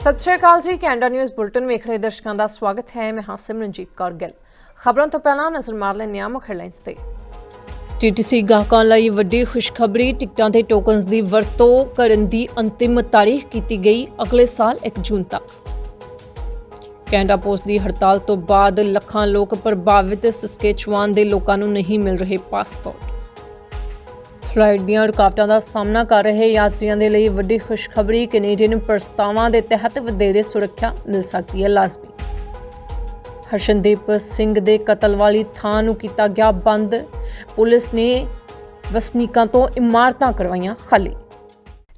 ਸਤਿ ਸ਼੍ਰੀ ਅਕਾਲ ਜੀ, Canada news bulletin ਵੇਖ ਰਹੇ ਦਰਸ਼ਕਾਂ ਦਾ ਸਵਾਗਤ ਹੈ, ਮੈਂ ਹਾਂ ਸਿਮਰਨਜੀਤ ਕੌਰ ਗਿੱਲ। ਖਬਰਾਂ ਤੋਂ ਪਹਿਲਾਂ ਨਜ਼ਰ ਮਾਰ ਲੈਂਦੇ ਹਾਂ ਮੁੱਖ ਹੈਡਲਾਈਨਸ ਤੇ ਟੀਟੀਸੀ ਗਾਹਕਾਂ ਲਈ ਵੱਡੀ ਖੁਸ਼ਖਬਰੀ, ਟਿਕਟਾਂ ਦੇ ਟੋਕਨਸ ਦੀ ਵਰਤੋਂ ਕਰਨ ਦੀ ਅੰਤਿਮ ਤਾਰੀਖ ਕੀਤੀ ਗਈ ਅਗਲੇ ਸਾਲ 1 ਜੂਨ ਤੱਕ। ਕੈਨੇਡਾ ਪੋਸਟ ਦੀ ਹੜਤਾਲ ਤੋਂ ਬਾਅਦ ਲੱਖਾਂ ਲੋਕ ਪ੍ਰਭਾਵਿਤ ਸਸਕੇਚੁਆਨ ਦੇ ਲੋਕਾਂ ਨੂੰ ਨਹੀਂ ਮਿਲ ਰਹੇ ਪਾਸਪੋਰਟ। ਫਲਾਈਟ ਦੀਆਂ ਰੁਕਾਵਟਾਂ ਦਾ ਸਾਹਮਣਾ ਕਰ ਰਹੇ ਯਾਤਰੀਆਂ ਦੇ ਲਈ ਵੱਡੀ ਖੁਸ਼ਖਬਰੀ, ਕੈਨੇਡੀਅਨ ਪ੍ਰਸਤਾਵਾਂ ਦੇ ਤਹਿਤ ਵਧੇਰੇ ਸੁਰੱਖਿਆ ਮਿਲ ਸਕਦੀ ਹੈ, ਲਾਜ਼ਮੀ। ਹਰਸ਼ਨਦੀਪ ਸਿੰਘ ਦੇ ਕਤਲ ਵਾਲੀ ਥਾਂ ਨੂੰ ਕੀਤਾ ਗਿਆ ਬੰਦ। ਪੁਲਿਸ ਨੇ ਵਸਨੀਕਾਂ ਤੋਂ ਇਮਾਰਤਾਂ ਕਰਵਾਈਆਂ ਖਾਲੀ।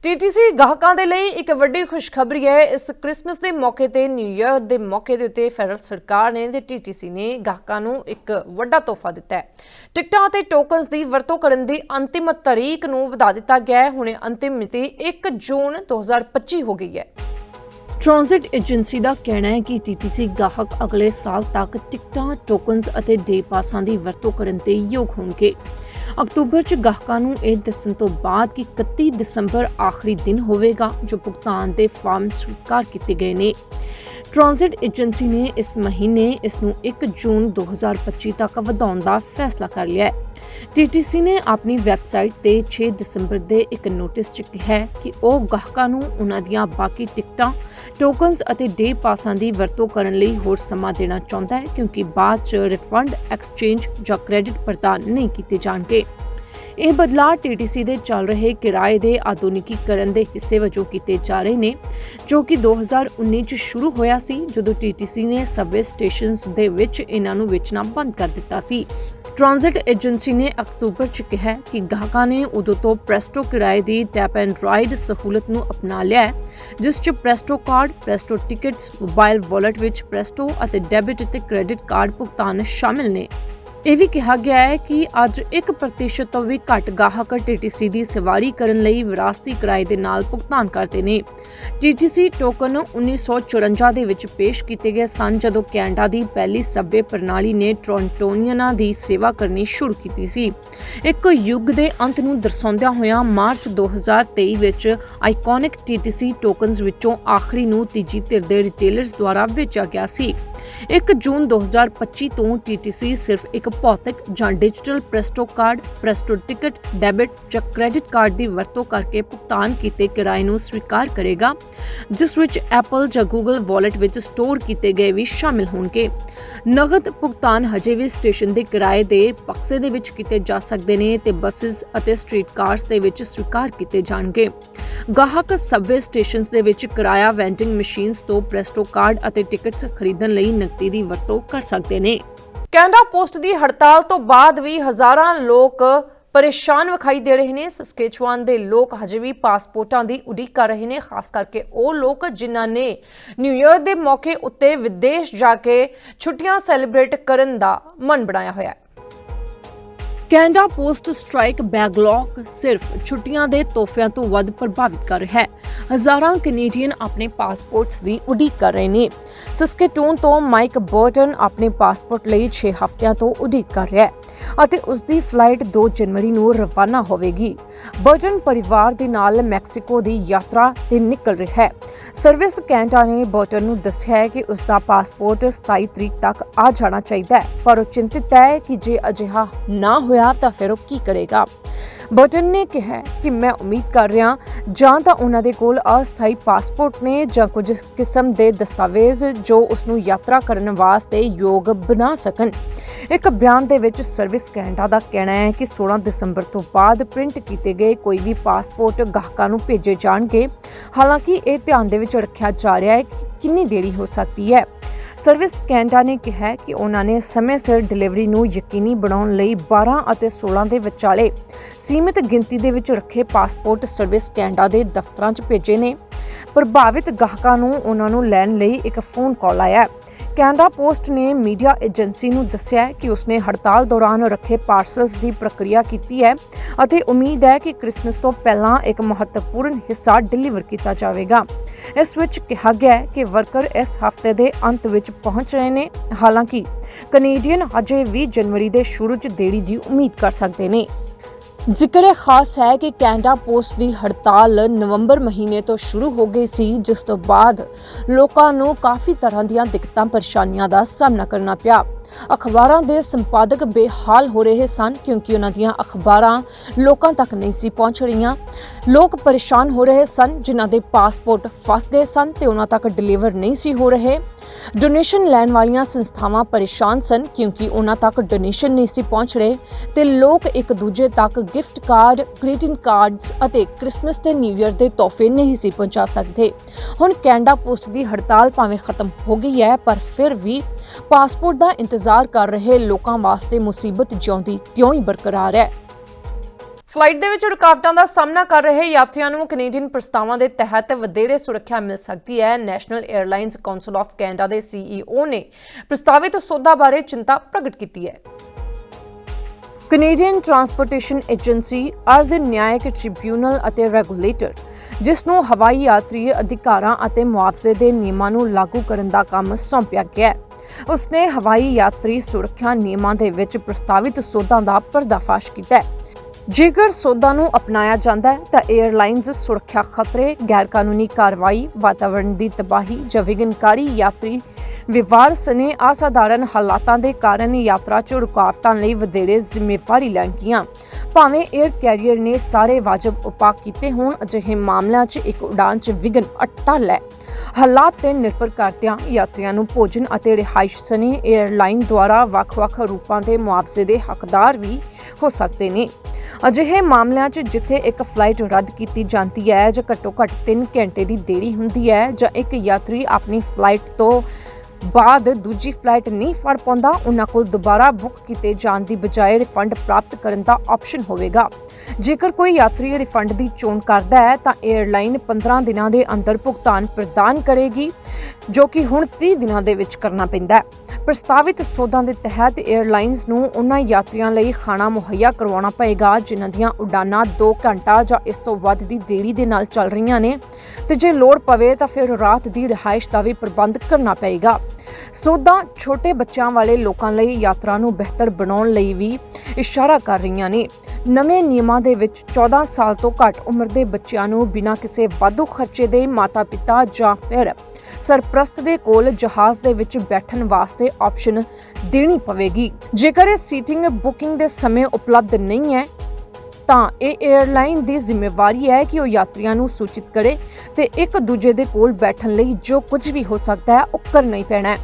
ਟੀਟੀਸੀ ਗਾਹਕਾਂ ਦੇ ਲਈ ਇੱਕ ਵੱਡੀ ਖੁਸ਼ਖਬਰੀ ਹੈ। ਇਸ ਕ੍ਰਿਸਮਸ ਦੇ ਮੌਕੇ ਤੇ ਨਿਊ ਇਅਰ ਦੇ ਮੌਕੇ ਦੇ ਉੱਤੇ ਫੈਡਰਲ ਸਰਕਾਰ ਨੇ ਤੇ ਟੀਟੀਸੀ ਨੇ ਗਾਹਕਾਂ ਨੂੰ ਇੱਕ ਵੱਡਾ ਤੋਹਫਾ ਦਿੱਤਾ ਹੈ। ਟਿਕਟਾਂ ਅਤੇ ਟੋਕਨਸ ਦੀ ਵਰਤੋਂ ਕਰਨ ਦੀ ਅੰਤਿਮ ਤਾਰੀਖ ਨੂੰ ਵਧਾ ਦਿੱਤਾ ਗਿਆ ਹੈ। ਹੁਣੇ ਅੰਤਿਮ ਮਿਤੀ 1 ਜੂਨ 2025 ਹੋ ਗਈ ਹੈ। ਟ੍ਰਾਂਜ਼ਿਟ ਏਜੰਸੀ ਦਾ ਕਹਿਣਾ ਹੈ ਕਿ ਟੀਟੀਸੀ ਗਾਹਕ ਅਗਲੇ ਸਾਲ ਤੱਕ ਟਿਕਟਾਂ, ਟੋਕਨਸ ਅਤੇ ਡੇ ਪਾਸਾਂ ਦੀ ਵਰਤੋਂ ਕਰਨ ਦੇ ਯੋਗ ਹੋਣਗੇ। ਅਕਤੂਬਰ 'ਚ ਗਾਹਕਾਂ ਨੂੰ ਇਹ ਦੱਸਣ ਤੋਂ ਬਾਅਦ ਕਿ 31 ਦਸੰਬਰ ਆਖਰੀ ਦਿਨ ਹੋਵੇਗਾ, ਜੋ ਭੁਗਤਾਨ ਦੇ ਫਾਰਮ ਸਵੀਕਾਰ ਕੀਤੇ ਗਏ ਨੇ। ਟ੍ਰਾਂਜ਼ਿਟ ਏਜੰਸੀ ਨੇ ਇਸ ਮਹੀਨੇ ਇਸ ਨੂੰ 1 ਜੂਨ 2025 ਤੱਕ ਵਧਾਉਣ ਦਾ ਫੈਸਲਾ ਕਰ ਲਿਆ ਹੈ। ਟੀਟੀਸੀ ਨੇ ਆਪਣੀ ਵੈਬਸਾਈਟ ਤੇ 6 ਦਸੰਬਰ ਦੇ ਇੱਕ ਨੋਟਿਸ 'ਚ ਕਿਹਾ ਕਿ ਉਹ ਗਾਹਕਾਂ ਨੂੰ ਉਹਨਾਂ ਦੀਆਂ ਬਾਕੀ ਟਿਕਟਾਂ, ਟੋਕਨਸ ਅਤੇ ਡੇ ਪਾਸਾਂ ਦੀ ਵਰਤੋਂ ਕਰਨ ਲਈ ਹੋਰ ਸਮਾਂ ਦੇਣਾ ਚਾਹੁੰਦਾ ਹੈ ਕਿਉਂਕਿ ਬਾਅਦ 'ਚ ਰਿਫੰਡ, ਐਕਸਚੇਂਜ ਜਾਂ ਕ੍ਰੈਡਿਟ ਪ੍ਰਦਾਨ ਨਹੀਂ ਕੀਤੇ ਜਾਣਗੇ। ਇਹ ਬਦਲਾਅ ਟੀਟੀਸੀ ਦੇ ਚੱਲ ਰਹੇ ਕਿਰਾਏ ਦੇ ਆਧੁਨਿਕੀਕਰਨ ਦੇ ਹਿੱਸੇ ਵਜੋਂ ਕੀਤੇ ਜਾ ਰਹੇ ਨੇ, ਜੋ ਕਿ 2019 ਚ ਸ਼ੁਰੂ ਹੋਇਆ ਸੀ, ਜਦੋਂ ਟੀਟੀਸੀ ਨੇ ਸਬਵੇ ਸਟੇਸ਼ਨਸ ਦੇ ਵਿੱਚ ਇਹਨਾਂ ਨੂੰ ਵੇਚਣਾ ਬੰਦ ਕਰ ਦਿੱਤਾ ਸੀ। ਟ੍ਰਾਂਜ਼ਿਟ ਏਜੰਸੀ ਨੇ ਅਕਤੂਬਰ ਚ ਕਿਹਾ ਕਿ ਗਾਹਕਾਂ ਨੇ ਉਦੋਂ ਤੋਂ ਪ੍ਰੈਸਟੋ ਕਿਰਾਏ ਦੀ ਟੈਪ ਐਂਡ ਰਾਈਡ ਸਹੂਲਤ ਨੂੰ ਅਪਣਾ ਲਿਆ ਹੈ, ਜਿਸ ਚ Presto card Presto tickets, mobile wallet ਵਿੱਚ ਪ੍ਰੈਸਟੋ ਅਤੇ ਡੈਬਿਟ ਅਤੇ ਕ੍ਰੈਡਿਟ ਕਾਰਡ ਭੁਗਤਾਨ ਸ਼ਾਮਿਲ ਨੇ। ਇਹ ਵੀ ਕਿਹਾ ਗਿਆ ਹੈ ਕਿ ਅੱਜ 1% ਤੋਂ ਵੀ ਘੱਟ ਗਾਹਕ ਟੀਟੀਸੀ ਦੀ ਸਵਾਰੀ ਕਰਨ ਲਈ ਵਿਰਾਸਤੀ ਕਿਰਾਏ ਦੇ ਨਾਲ ਭੁਗਤਾਨ ਕਰਦੇ ਨੇ। ਟੀਟੀਸੀ ਟੋਕਨ 1954 ਦੇ ਵਿੱਚ ਪੇਸ਼ ਕੀਤੇ ਗਏ ਸਨ ਜਦੋਂ ਕੈਨੇਡਾ ਦੀ ਪਹਿਲੀ ਸਬਵੇ ਪ੍ਰਣਾਲੀ ਨੇ ਟੋਰਾਂਟੋਨੀਅਨਾਂ ਦੀ ਸੇਵਾ ਕਰਨੀ ਸ਼ੁਰੂ ਕੀਤੀ ਸੀ। ਇੱਕ ਯੁੱਗ ਦੇ ਅੰਤ ਨੂੰ ਦਰਸਾਉਂਦਿਆਂ ਹੋਇਆਂ ਮਾਰਚ 2023 ਵਿੱਚ ਆਈਕੋਨਿਕ ਟੀਟੀਸੀ ਟੋਕਨਸ ਵਿੱਚੋਂ ਆਖਰੀ ਨੂੰ ਤੀਜੀ ਧਿਰ ਦੇ ਰਿਟੇਲਰਸ ਦੁਆਰਾ ਵੇਚਿਆ ਗਿਆ ਸੀ। 1 ਜੂਨ 2025 ਤੋਂ ਟੀਟੀਸੀ ਸਿਰਫ ਇੱਕ ਭੌਤਿਕ ਜਾਂ digital Presto card, Presto ticket, debit ਜਾਂ ਕ੍ਰੈਡਿਟ ਕਾਰਡ ਦੀ ਵਰਤੋਂ ਕਰਕੇ ਭੁਗਤਾਨ ਕੀਤੇ ਕਿਰਾਏ ਨੂੰ ਸਵੀਕਾਰ ਕਰੇਗਾ, ਜਿਸ ਵਿੱਚ ਐਪਲ ਜਾਂ ਗੂਗਲ ਵਾਲਟ ਵਿੱਚ ਸਟੋਰ ਕੀਤੇ ਗਏ ਵੀ ਸ਼ਾਮਿਲ ਹੋਣਗੇ। ਨਗਦ ਭੁਗਤਾਨ ਹਜੇ ਵੀ ਸਟੇਸ਼ਨ ਦੇ ਕਿਰਾਏ ਦੇ ਬਕਸੇ ਦੇ ਵਿੱਚ ਕੀਤੇ ਜਾ ਸਕਦੇ ਨੇ ਤੇ ਬੱਸਸ ਅਤੇ ਸਟਰੀਟ ਕਾਰਸ ਦੇ ਵਿੱਚ ਸਵੀਕਾਰ ਕੀਤੇ ਜਾਣਗੇ। ਗਾਹਕ ਸਬਵੇ ਸਟੇਸ਼ਨਸ ਦੇ ਵਿੱਚ ਕਿਰਾਇਆ ਵੈਂਡਿੰਗ ਮਸ਼ੀਨਸ ਤੋਂ ਪ੍ਰੈਸਟੋ ਕਾਰਡ ਅਤੇ ਟਿਕਟਸ ਖਰੀਦਣ ਲਈ ਨਕਦੀ ਦੀ ਵਰਤੋਂ ਕਰ ਸਕਦੇ ਨੇ। ਕੈਨੇਡਾ ਪੋਸਟ ਦੀ ਹੜਤਾਲ ਤੋਂ ਬਾਅਦ ਵੀ ਹਜ਼ਾਰਾਂ ਲੋਕ ਪਰੇਸ਼ਾਨ ਵਿਖਾਈ ਦੇ ਰਹੇ ਨੇ। ਸਸਕੇਚੁਆਨ ਦੇ ਲੋਕ ਹਜੇ ਵੀ ਪਾਸਪੋਰਟਾਂ ਦੀ ਉਡੀਕ ਕਰ ਰਹੇ ਨੇ। ਖਾਸ ਕਰਕੇ ਉਹ ਲੋਕ ਜਿਨ੍ਹਾਂ ਨੇ ਨਿਊ ਇਅਰ ਦੇ ਮੌਕੇ ਉੱਤੇ ਵਿਦੇਸ਼ ਜਾ ਕੇ ਛੁੱਟੀਆਂ ਸੈਲੀਬ੍ਰੇਟ ਕਰਨ ਦਾ ਮਨ ਬਣਾਇਆ ਹੋਇਆ ਹੈ। ਕੈਨੇਡਾ ਪੋਸਟ ਸਟ੍ਰਾਈਕ ਬੈਕਲੌਗ ਸਿਰਫ ਛੁੱਟੀਆਂ ਦੇ ਤੋਹਫਿਆਂ ਤੋਂ ਵੱਧ ਪ੍ਰਭਾਵਿਤ ਕਰ ਰਿਹਾ ਹੈ। ਹਜ਼ਾਰਾਂ ਕੈਨੇਡੀਅਨ ਆਪਣੇ ਪਾਸਪੋਰਟਸ ਦੀ ਉਡੀਕ ਕਰ ਰਹੇ ਨੇ। ਸਸਕੇਟੂਨ ਤੋਂ ਮਾਈਕ ਬਰਟਨ ਆਪਣੇ ਪਾਸਪੋਰਟ ਲਈ 6 ਹਫ਼ਤਿਆਂ ਤੋਂ ਉਡੀਕ ਕਰ ਰਿਹਾ ਹੈ ਅਤੇ ਉਸ ਦੀ ਫਲਾਈਟ 2 ਜਨਵਰੀ ਨੂੰ ਰਵਾਨਾ ਹੋਵੇਗੀ। ਬਰਟਨ ਪਰਿਵਾਰ ਦੇ ਨਾਲ ਮੈਕਸੀਕੋ ਦੀ ਯਾਤਰਾ ਤੇ ਨਿਕਲ ਰਿਹਾ ਹੈ। ਸਰਵਿਸ ਕੈਨੇਡਾ ਨੇ ਬਰਟਨ ਨੂੰ ਦੱਸਿਆ ਹੈ ਕਿ ਉਸ ਦਾ ਪਾਸਪੋਰਟ 27 ਤਰੀਕ ਤੱਕ ਆ ਜਾਣਾ ਚਾਹੀਦਾ ਹੈ, ਪਰ ਉਹ ਚਿੰਤਿਤ ਹੈ ਕਿ ਜੇ ਅਜਿਹਾ ਨਾ ਹੋਇਆ ਤਾਂ ਫਿਰ ਉਹ ਕੀ ਕਰੇਗਾ? ਬਟਨ ਨੇ ਕਿਹਾ ਕਿ ਮੈਂ ਉਮੀਦ ਕਰ ਰਿਹਾ ਜਾਂ ਤਾਂ ਉਹਨਾਂ ਦੇ ਕੋਲ ਅਸਥਾਈ ਪਾਸਪੋਰਟ ਨੇ ਜਾਂ ਕੁਝ ਕਿਸਮ ਦੇ ਦਸਤਾਵੇਜ਼ ਜੋ ਉਸ ਨੂੰ ਯਾਤਰਾ ਕਰਨ ਵਾਸਤੇ ਯੋਗ ਬਣਾ ਸਕਣ। ਇੱਕ ਬਿਆਨ ਦੇ ਵਿੱਚ ਸਰਵਿਸ ਕੈਨੇਡਾ ਦਾ ਕਹਿਣਾ ਹੈ ਕਿ 16 ਦਸੰਬਰ ਤੋਂ ਬਾਅਦ ਪ੍ਰਿੰਟ ਕੀਤੇ ਗਏ ਕੋਈ ਵੀ ਪਾਸਪੋਰਟ ਗਾਹਕਾਂ ਨੂੰ ਭੇਜੇ ਜਾਣਗੇ। ਹਾਲਾਂਕਿ ਇਹ ਧਿਆਨ ਦੇ ਵਿੱਚ ਰੱਖਿਆ ਜਾ ਰਿਹਾ ਹੈ ਕਿ ਕਿੰਨੀ ਦੇਰੀ ਹੋ ਸਕਦੀ ਹੈ। ਸਰਵਿਸ ਕੈਨੇਡਾ ਨੇ ਕਿਹਾ ਕਿ ਉਹਨਾਂ ਨੇ ਸਮੇਂ ਸਿਰ ਡਿਲੀਵਰੀ ਨੂੰ ਯਕੀਨੀ ਬਣਾਉਣ ਲਈ 12 ਅਤੇ 16 ਦੇ ਵਿਚਾਲੇ ਸੀਮਿਤ ਗਿਣਤੀ ਦੇ ਵਿੱਚ ਰੱਖੇ ਪਾਸਪੋਰਟ ਸਰਵਿਸ ਕੈਨੇਡਾ ਦੇ ਦਫ਼ਤਰਾਂ 'ਚ ਭੇਜੇ ਨੇ। ਪ੍ਰਭਾਵਿਤ ਗਾਹਕਾਂ ਨੂੰ ਉਹਨਾਂ ਨੂੰ ਲੈਣ ਲਈ ਇੱਕ ਫੋਨ ਕਾਲ ਆਇਆ ਹੈ ਕੈਨੇਡਾ ਪੋਸਟ ਨੇ ਮੀਡੀਆ ਏਜੰਸੀ ਨੂੰ ਦੱਸਿਆ ਕਿ ਉਸਨੇ ਹੜਤਾਲ ਦੌਰਾਨ ਰੱਖੇ ਪਾਰਸਲਸ ਦੀ ਪ੍ਰਕਿਰਿਆ ਕੀਤੀ ਹੈ ਅਤੇ ਉਮੀਦ ਹੈ ਕਿ ਕ੍ਰਿਸਮਸ ਤੋਂ ਪਹਿਲਾਂ ਇੱਕ ਮਹੱਤਵਪੂਰਨ ਹਿੱਸਾ ਡਿਲੀਵਰ ਕੀਤਾ ਜਾਵੇਗਾ। ਇਸ ਵਿੱਚ ਕਿਹਾ ਗਿਆ ਹੈ ਕਿ ਵਰਕਰ ਇਸ ਹਫ਼ਤੇ ਦੇ ਅੰਤ ਵਿੱਚ ਪਹੁੰਚ ਰਹੇ ਨੇ। ਹਾਲਾਂਕਿ ਕੈਨੇਡੀਅਨ ਅਜੇ 20 ਜਨਵਰੀ ਦੇ ਸ਼ੁਰੂ 'ਚ ਦੇਰੀ ਦੀ ਉਮੀਦ ਕਰ ਸਕਦੇ ਨੇ। ਜ਼ਿਕਰ ਇਹ ਖਾਸ ਹੈ ਕਿ ਕੈਨੇਡਾ ਪੋਸਟ ਦੀ ਹੜਤਾਲ ਨਵੰਬਰ ਮਹੀਨੇ ਤੋਂ ਸ਼ੁਰੂ ਹੋ ਗਈ ਸੀ, ਜਿਸ ਤੋਂ ਬਾਅਦ ਲੋਕਾਂ ਨੂੰ ਕਾਫੀ ਤਰ੍ਹਾਂ ਦੀਆਂ ਦਿੱਕਤਾਂ, ਪਰੇਸ਼ਾਨੀਆਂ ਦਾ ਸਾਹਮਣਾ ਕਰਨਾ ਪਿਆ। ਅਖਬਾਰਾਂ ਦੇ ਸੰਪਾਦਕ ਬੇਹਾਲ ਹੋ ਰਹੇ ਸਨ ਕਿਉਂਕਿ ਉਹਨਾਂ ਦੀਆਂ ਅਖਬਾਰਾਂ ਲੋਕਾਂ ਤੱਕ ਨਹੀਂ ਸੀ ਪਹੁੰਚ ਰਹੀਆਂ। ਲੋਕ ਪਰੇਸ਼ਾਨ ਹੋ ਰਹੇ ਸਨ, ਜਿਨ੍ਹਾਂ ਦੇ ਪਾਸਪੋਰਟ ਫਸ ਗਏ ਸਨ ਤੇ ਉਹਨਾਂ ਤੱਕ ਡਿਲੀਵਰ ਨਹੀਂ ਸੀ ਹੋ ਰਹੇ। ਡੋਨੇਸ਼ਨ ਲੈਣ ਵਾਲੀਆਂ ਸੰਸਥਾਵਾਂ ਪਰੇਸ਼ਾਨ ਸਨ ਕਿਉਂਕਿ ਉਹਨਾਂ ਤੱਕ ਡੋਨੇਸ਼ਨ ਨਹੀਂ ਸੀ ਪਹੁੰਚ ਰਹੇ ਤੇ ਲੋਕ ਇੱਕ ਦੂਜੇ ਤੱਕ ਗਿਫਟ ਕਾਰਡ, ਗ੍ਰੀਟਿੰਗ ਕਾਰਡਸ ਅਤੇ ਕ੍ਰਿਸਮਸ ਤੇ ਨਿਊ ਇਅਰ ਦੇ ਤੋਹਫੇ ਨਹੀਂ ਸੀ ਪਹੁੰਚਾ ਸਕਦੇ। ਹੁਣ ਕੈਨੇਡਾ ਪੋਸਟ ਦੀ ਹੜਤਾਲ ਭਾਵੇਂ ਖਤਮ ਹੋ ਗਈ ਹੈ, ਪਰ ਫਿਰ ਵੀ ਪਾਸਪੋਰਟ ਦਾ ਇੰਤਜ਼ਾਰ ਕਰ ਰਹੇ ਲੋਕਾਂ ਵਾਸਤੇ ਮੁਸੀਬਤ ਜਿਉਂਦੀ ਤਿਉਂ ਹੀ ਬਰਕਰਾਰ ਹੈ। ਫਲਾਈਟ ਦੇ ਵਿੱਚ ਰੁਕਾਵਟਾਂ ਦਾ ਸਾਹਮਣਾ ਕਰ ਰਹੇ ਯਾਤਰੀਆਂ ਨੂੰ ਕੈਨੇਡੀਅਨ ਪ੍ਰਸਤਾਵਾਂ ਦੇ ਤਹਿਤ ਵਧੇਰੇ ਸੁਰੱਖਿਆ ਮਿਲ ਸਕਦੀ ਹੈ। National airlines council of Canada ਦੇ ਸੀਈਓ ਨੇ ਪ੍ਰਸਤਾਵਿਤ ਸੌਦਾ ਬਾਰੇ ਚਿੰਤਾ ਪ੍ਰਗਟ ਕੀਤੀ ਹੈ। ਕੈਨੇਡੀਅਨ ਟਰਾਂਸਪੋਰਟੇਸ਼ਨ ਏਜੰਸੀ, ਅਰਧ ਨਿਆਇਕ ਟ੍ਰਿਬਿਊਨਲ ਅਤੇ ਰੈਗੂਲੇਟਰ, ਜਿਸ ਨੂੰ ਹਵਾਈ ਯਾਤਰੀ ਅਧਿਕਾਰਾਂ ਅਤੇ ਮੁਆਵਜ਼ੇ ਦੇ ਨਿਯਮਾਂ ਨੂੰ ਲਾਗੂ ਕਰਨ ਦਾ ਕੰਮ ਸੌਂਪਿਆ ਗਿਆ ਹੈ। ਉਸਨੇ ਹਵਾਈ ਯਾਤਰੀ ਸੁਰੱਖਿਆ ਨਿਯਮਾਂ ਦੇ ਵਿੱਚ ਪ੍ਰਸਤਾਵਿਤ ਸੋਧਾਂ ਦਾ ਪਰਦਾਫਾਸ਼ ਕੀਤਾ ਹੈ। ਜੇਕਰ ਸੋਧਾਂ ਨੂੰ ਅਪਣਾਇਆ ਜਾਂਦਾ ਹੈ, ਤਾਂ 에ਅਰਲਾਈਨਸ ਸੁਰੱਖਿਆ ਖਤਰੇ, ਗੈਰਕਾਨੂੰਨੀ ਕਾਰਵਾਈ, ਵਾਤਾਵਰਣ ਦੀ ਤਬਾਹੀ ਜਾਂ ਵਿਘਨਕਾਰੀ ਯਾਤਰੀ ਵਿਵਹਾਰ ਸਨੇ ਅਸਾਧਾਰਨ ਹਾਲਾਤਾਂ ਦੇ ਕਾਰਨ ਯਾਤਰਾ 'ਚ ਰੁਕਾਵਟਾਂ ਲਈ ਵਧੇਰੇ ਜ਼ਿੰਮੇਵਾਰੀ ਲੈਣਗੀਆਂ ਭਾਵੇਂ 에ਅਰ ਕੈਰੀਅਰ ਨੇ ਸਾਰੇ ਵਾਜਬ ਉਪਾਅ ਕੀਤੇ ਹੋਣ, ਅਜਿਹੇ ਮਾਮਲਿਆਂ 'ਚ ਇੱਕ ਉਡਾਨ 'ਚ ਵਿਘਨ ਅਟਲ ਹੈ ਹਾਲਾਤ ਤੇ ਨਿਰਭਰ ਕਰਦਿਆਂ ਯਾਤਰੀਆਂ ਨੂੰ ਭੋਜਨ ਅਤੇ ਰਿਹਾਇਸ਼ ਸਨੇ 에ਅਰਲਾਈਨ ਦੁਆਰਾ ਵੱਖ-ਵੱਖ ਰੂਪਾਂ ਦੇ ਮੁਆਵਜ਼ੇ ਦੇ ਹੱਕਦਾਰ ਵੀ ਹੋ ਸਕਦੇ ਨੇ। ਅਜਿਹੇ ਮਾਮਲਿਆਂ 'ਚ ਜਿੱਥੇ ਇੱਕ ਫਲਾਈਟ ਰੱਦ ਕੀਤੀ ਜਾਂਦੀ ਹੈ ਜਾਂ ਘੱਟੋ-ਘੱਟ 3 ਘੰਟੇ ਦੀ ਦੇਰੀ ਹੁੰਦੀ ਹੈ ਜਾਂ ਇੱਕ ਯਾਤਰੀ ਆਪਣੀ ਫਲਾਈਟ ਤੋਂ ਬਾਅਦ ਦੂਜੀ ਫਲਾਈਟ ਨਹੀਂ ਫੜ ਪਾਉਂਦਾ, ਉਹਨਾਂ ਕੋਲ ਦੁਬਾਰਾ ਬੁੱਕ ਕੀਤੇ ਜਾਣ ਦੀ ਬਜਾਏ ਰਿਫੰਡ ਪ੍ਰਾਪਤ ਕਰਨ ਦਾ ਆਪਸ਼ਨ ਹੋਵੇਗਾ। ਜੇਕਰ ਕੋਈ ਯਾਤਰੀ ਰਿਫੰਡ ਦੀ ਚੋਣ ਕਰਦਾ ਹੈ, ਤਾਂ 에ਅਰਲਾਈਨ 15 ਦਿਨਾਂ ਦੇ ਅੰਦਰ ਭੁਗਤਾਨ ਪ੍ਰਦਾਨ ਕਰੇਗੀ, ਜੋ ਕਿ ਹੁਣ 30 ਦਿਨਾਂ ਦੇ ਵਿੱਚ ਕਰਨਾ ਪੈਂਦਾ ਹੈ। ਪ੍ਰਸਤਾਵਿਤ ਸੋਧਾਂ ਦੇ ਤਹਿਤ 에ਅਰਲਾਈਨਸ ਨੂੰ ਉਹਨਾਂ ਯਾਤਰੀਆਂ ਲਈ ਖਾਣਾ ਮੁਹੱਈਆ ਕਰਵਾਉਣਾ ਪਏਗਾ, ਜਿਨ੍ਹਾਂ ਦੀਆਂ ਉਡਾਨਾਂ 2 ਘੰਟਾ ਜਾਂ ਇਸ ਤੋਂ ਵੱਧ ਦੀ ਦੇਰੀ ਦੇ ਨਾਲ ਚੱਲ ਰਹੀਆਂ ਨੇ। ਤੇ ਜੇ ਲੋੜ ਪਵੇ, ਤਾਂ ਫਿਰ ਰਾਤ ਦੀ ਰਿਹਾਇਸ਼ ਦਾ ਵੀ ਪ੍ਰਬੰਧ ਕਰਨਾ ਪਏਗਾ। ਸੋਧਾਂ ਛੋਟੇ ਬੱਚਿਆਂ ਵਾਲੇ ਲੋਕਾਂ ਲਈ ਯਾਤਰਾ ਨੂੰ ਬਿਹਤਰ ਬਣਾਉਣ ਲਈ ਵੀ ਇਸ਼ਾਰਾ ਕਰ ਰਹੀਆਂ ਨੇ। ਨਵੇਂ ਨਿਯਮਾਂ ਦੇ ਵਿੱਚ 14 ਸਾਲ ਤੋਂ ਘੱਟ ਉਮਰ ਦੇ ਬੱਚਿਆਂ ਨੂੰ ਬਿਨਾਂ ਕਿਸੇ ਵਾਧੂ ਖਰਚੇ ਦੇ ਮਾਤਾ-ਪਿਤਾ ਜਾਂ ਫਿਰ ਸਰਪ੍ਰਸਤ ਦੇ ਕੋਲ ਜਹਾਜ਼ ਦੇ ਵਿੱਚ ਬੈਠਣ ਵਾਸਤੇ ਆਪਸ਼ਨ ਦੇਣੀ ਪਵੇਗੀ। ਜੇਕਰ ਇਹ ਸੀਟਿੰਗ ਬੁਕਿੰਗ ਦੇ ਸਮੇਂ ਉਪਲਬਧ ਨਹੀਂ ਹੈ ਤਾਂ ਇਹ 에ਅਰਲਾਈਨ ਦੀ ਜ਼ਿੰਮੇਵਾਰੀ ਹੈ ਕਿ ਉਹ ਯਾਤਰੀਆਂ ਨੂੰ ਸੂਚਿਤ ਕਰੇ ਤੇ ਇੱਕ ਦੂਜੇ ਦੇ ਕੋਲ ਬੈਠਣ ਲਈ ਜੋ ਕੁਝ ਵੀ ਹੋ ਸਕਦਾ ਹੈ ਉਹ ਕਰਨਾ ਹੀ ਪੈਣਾ ਹੈ।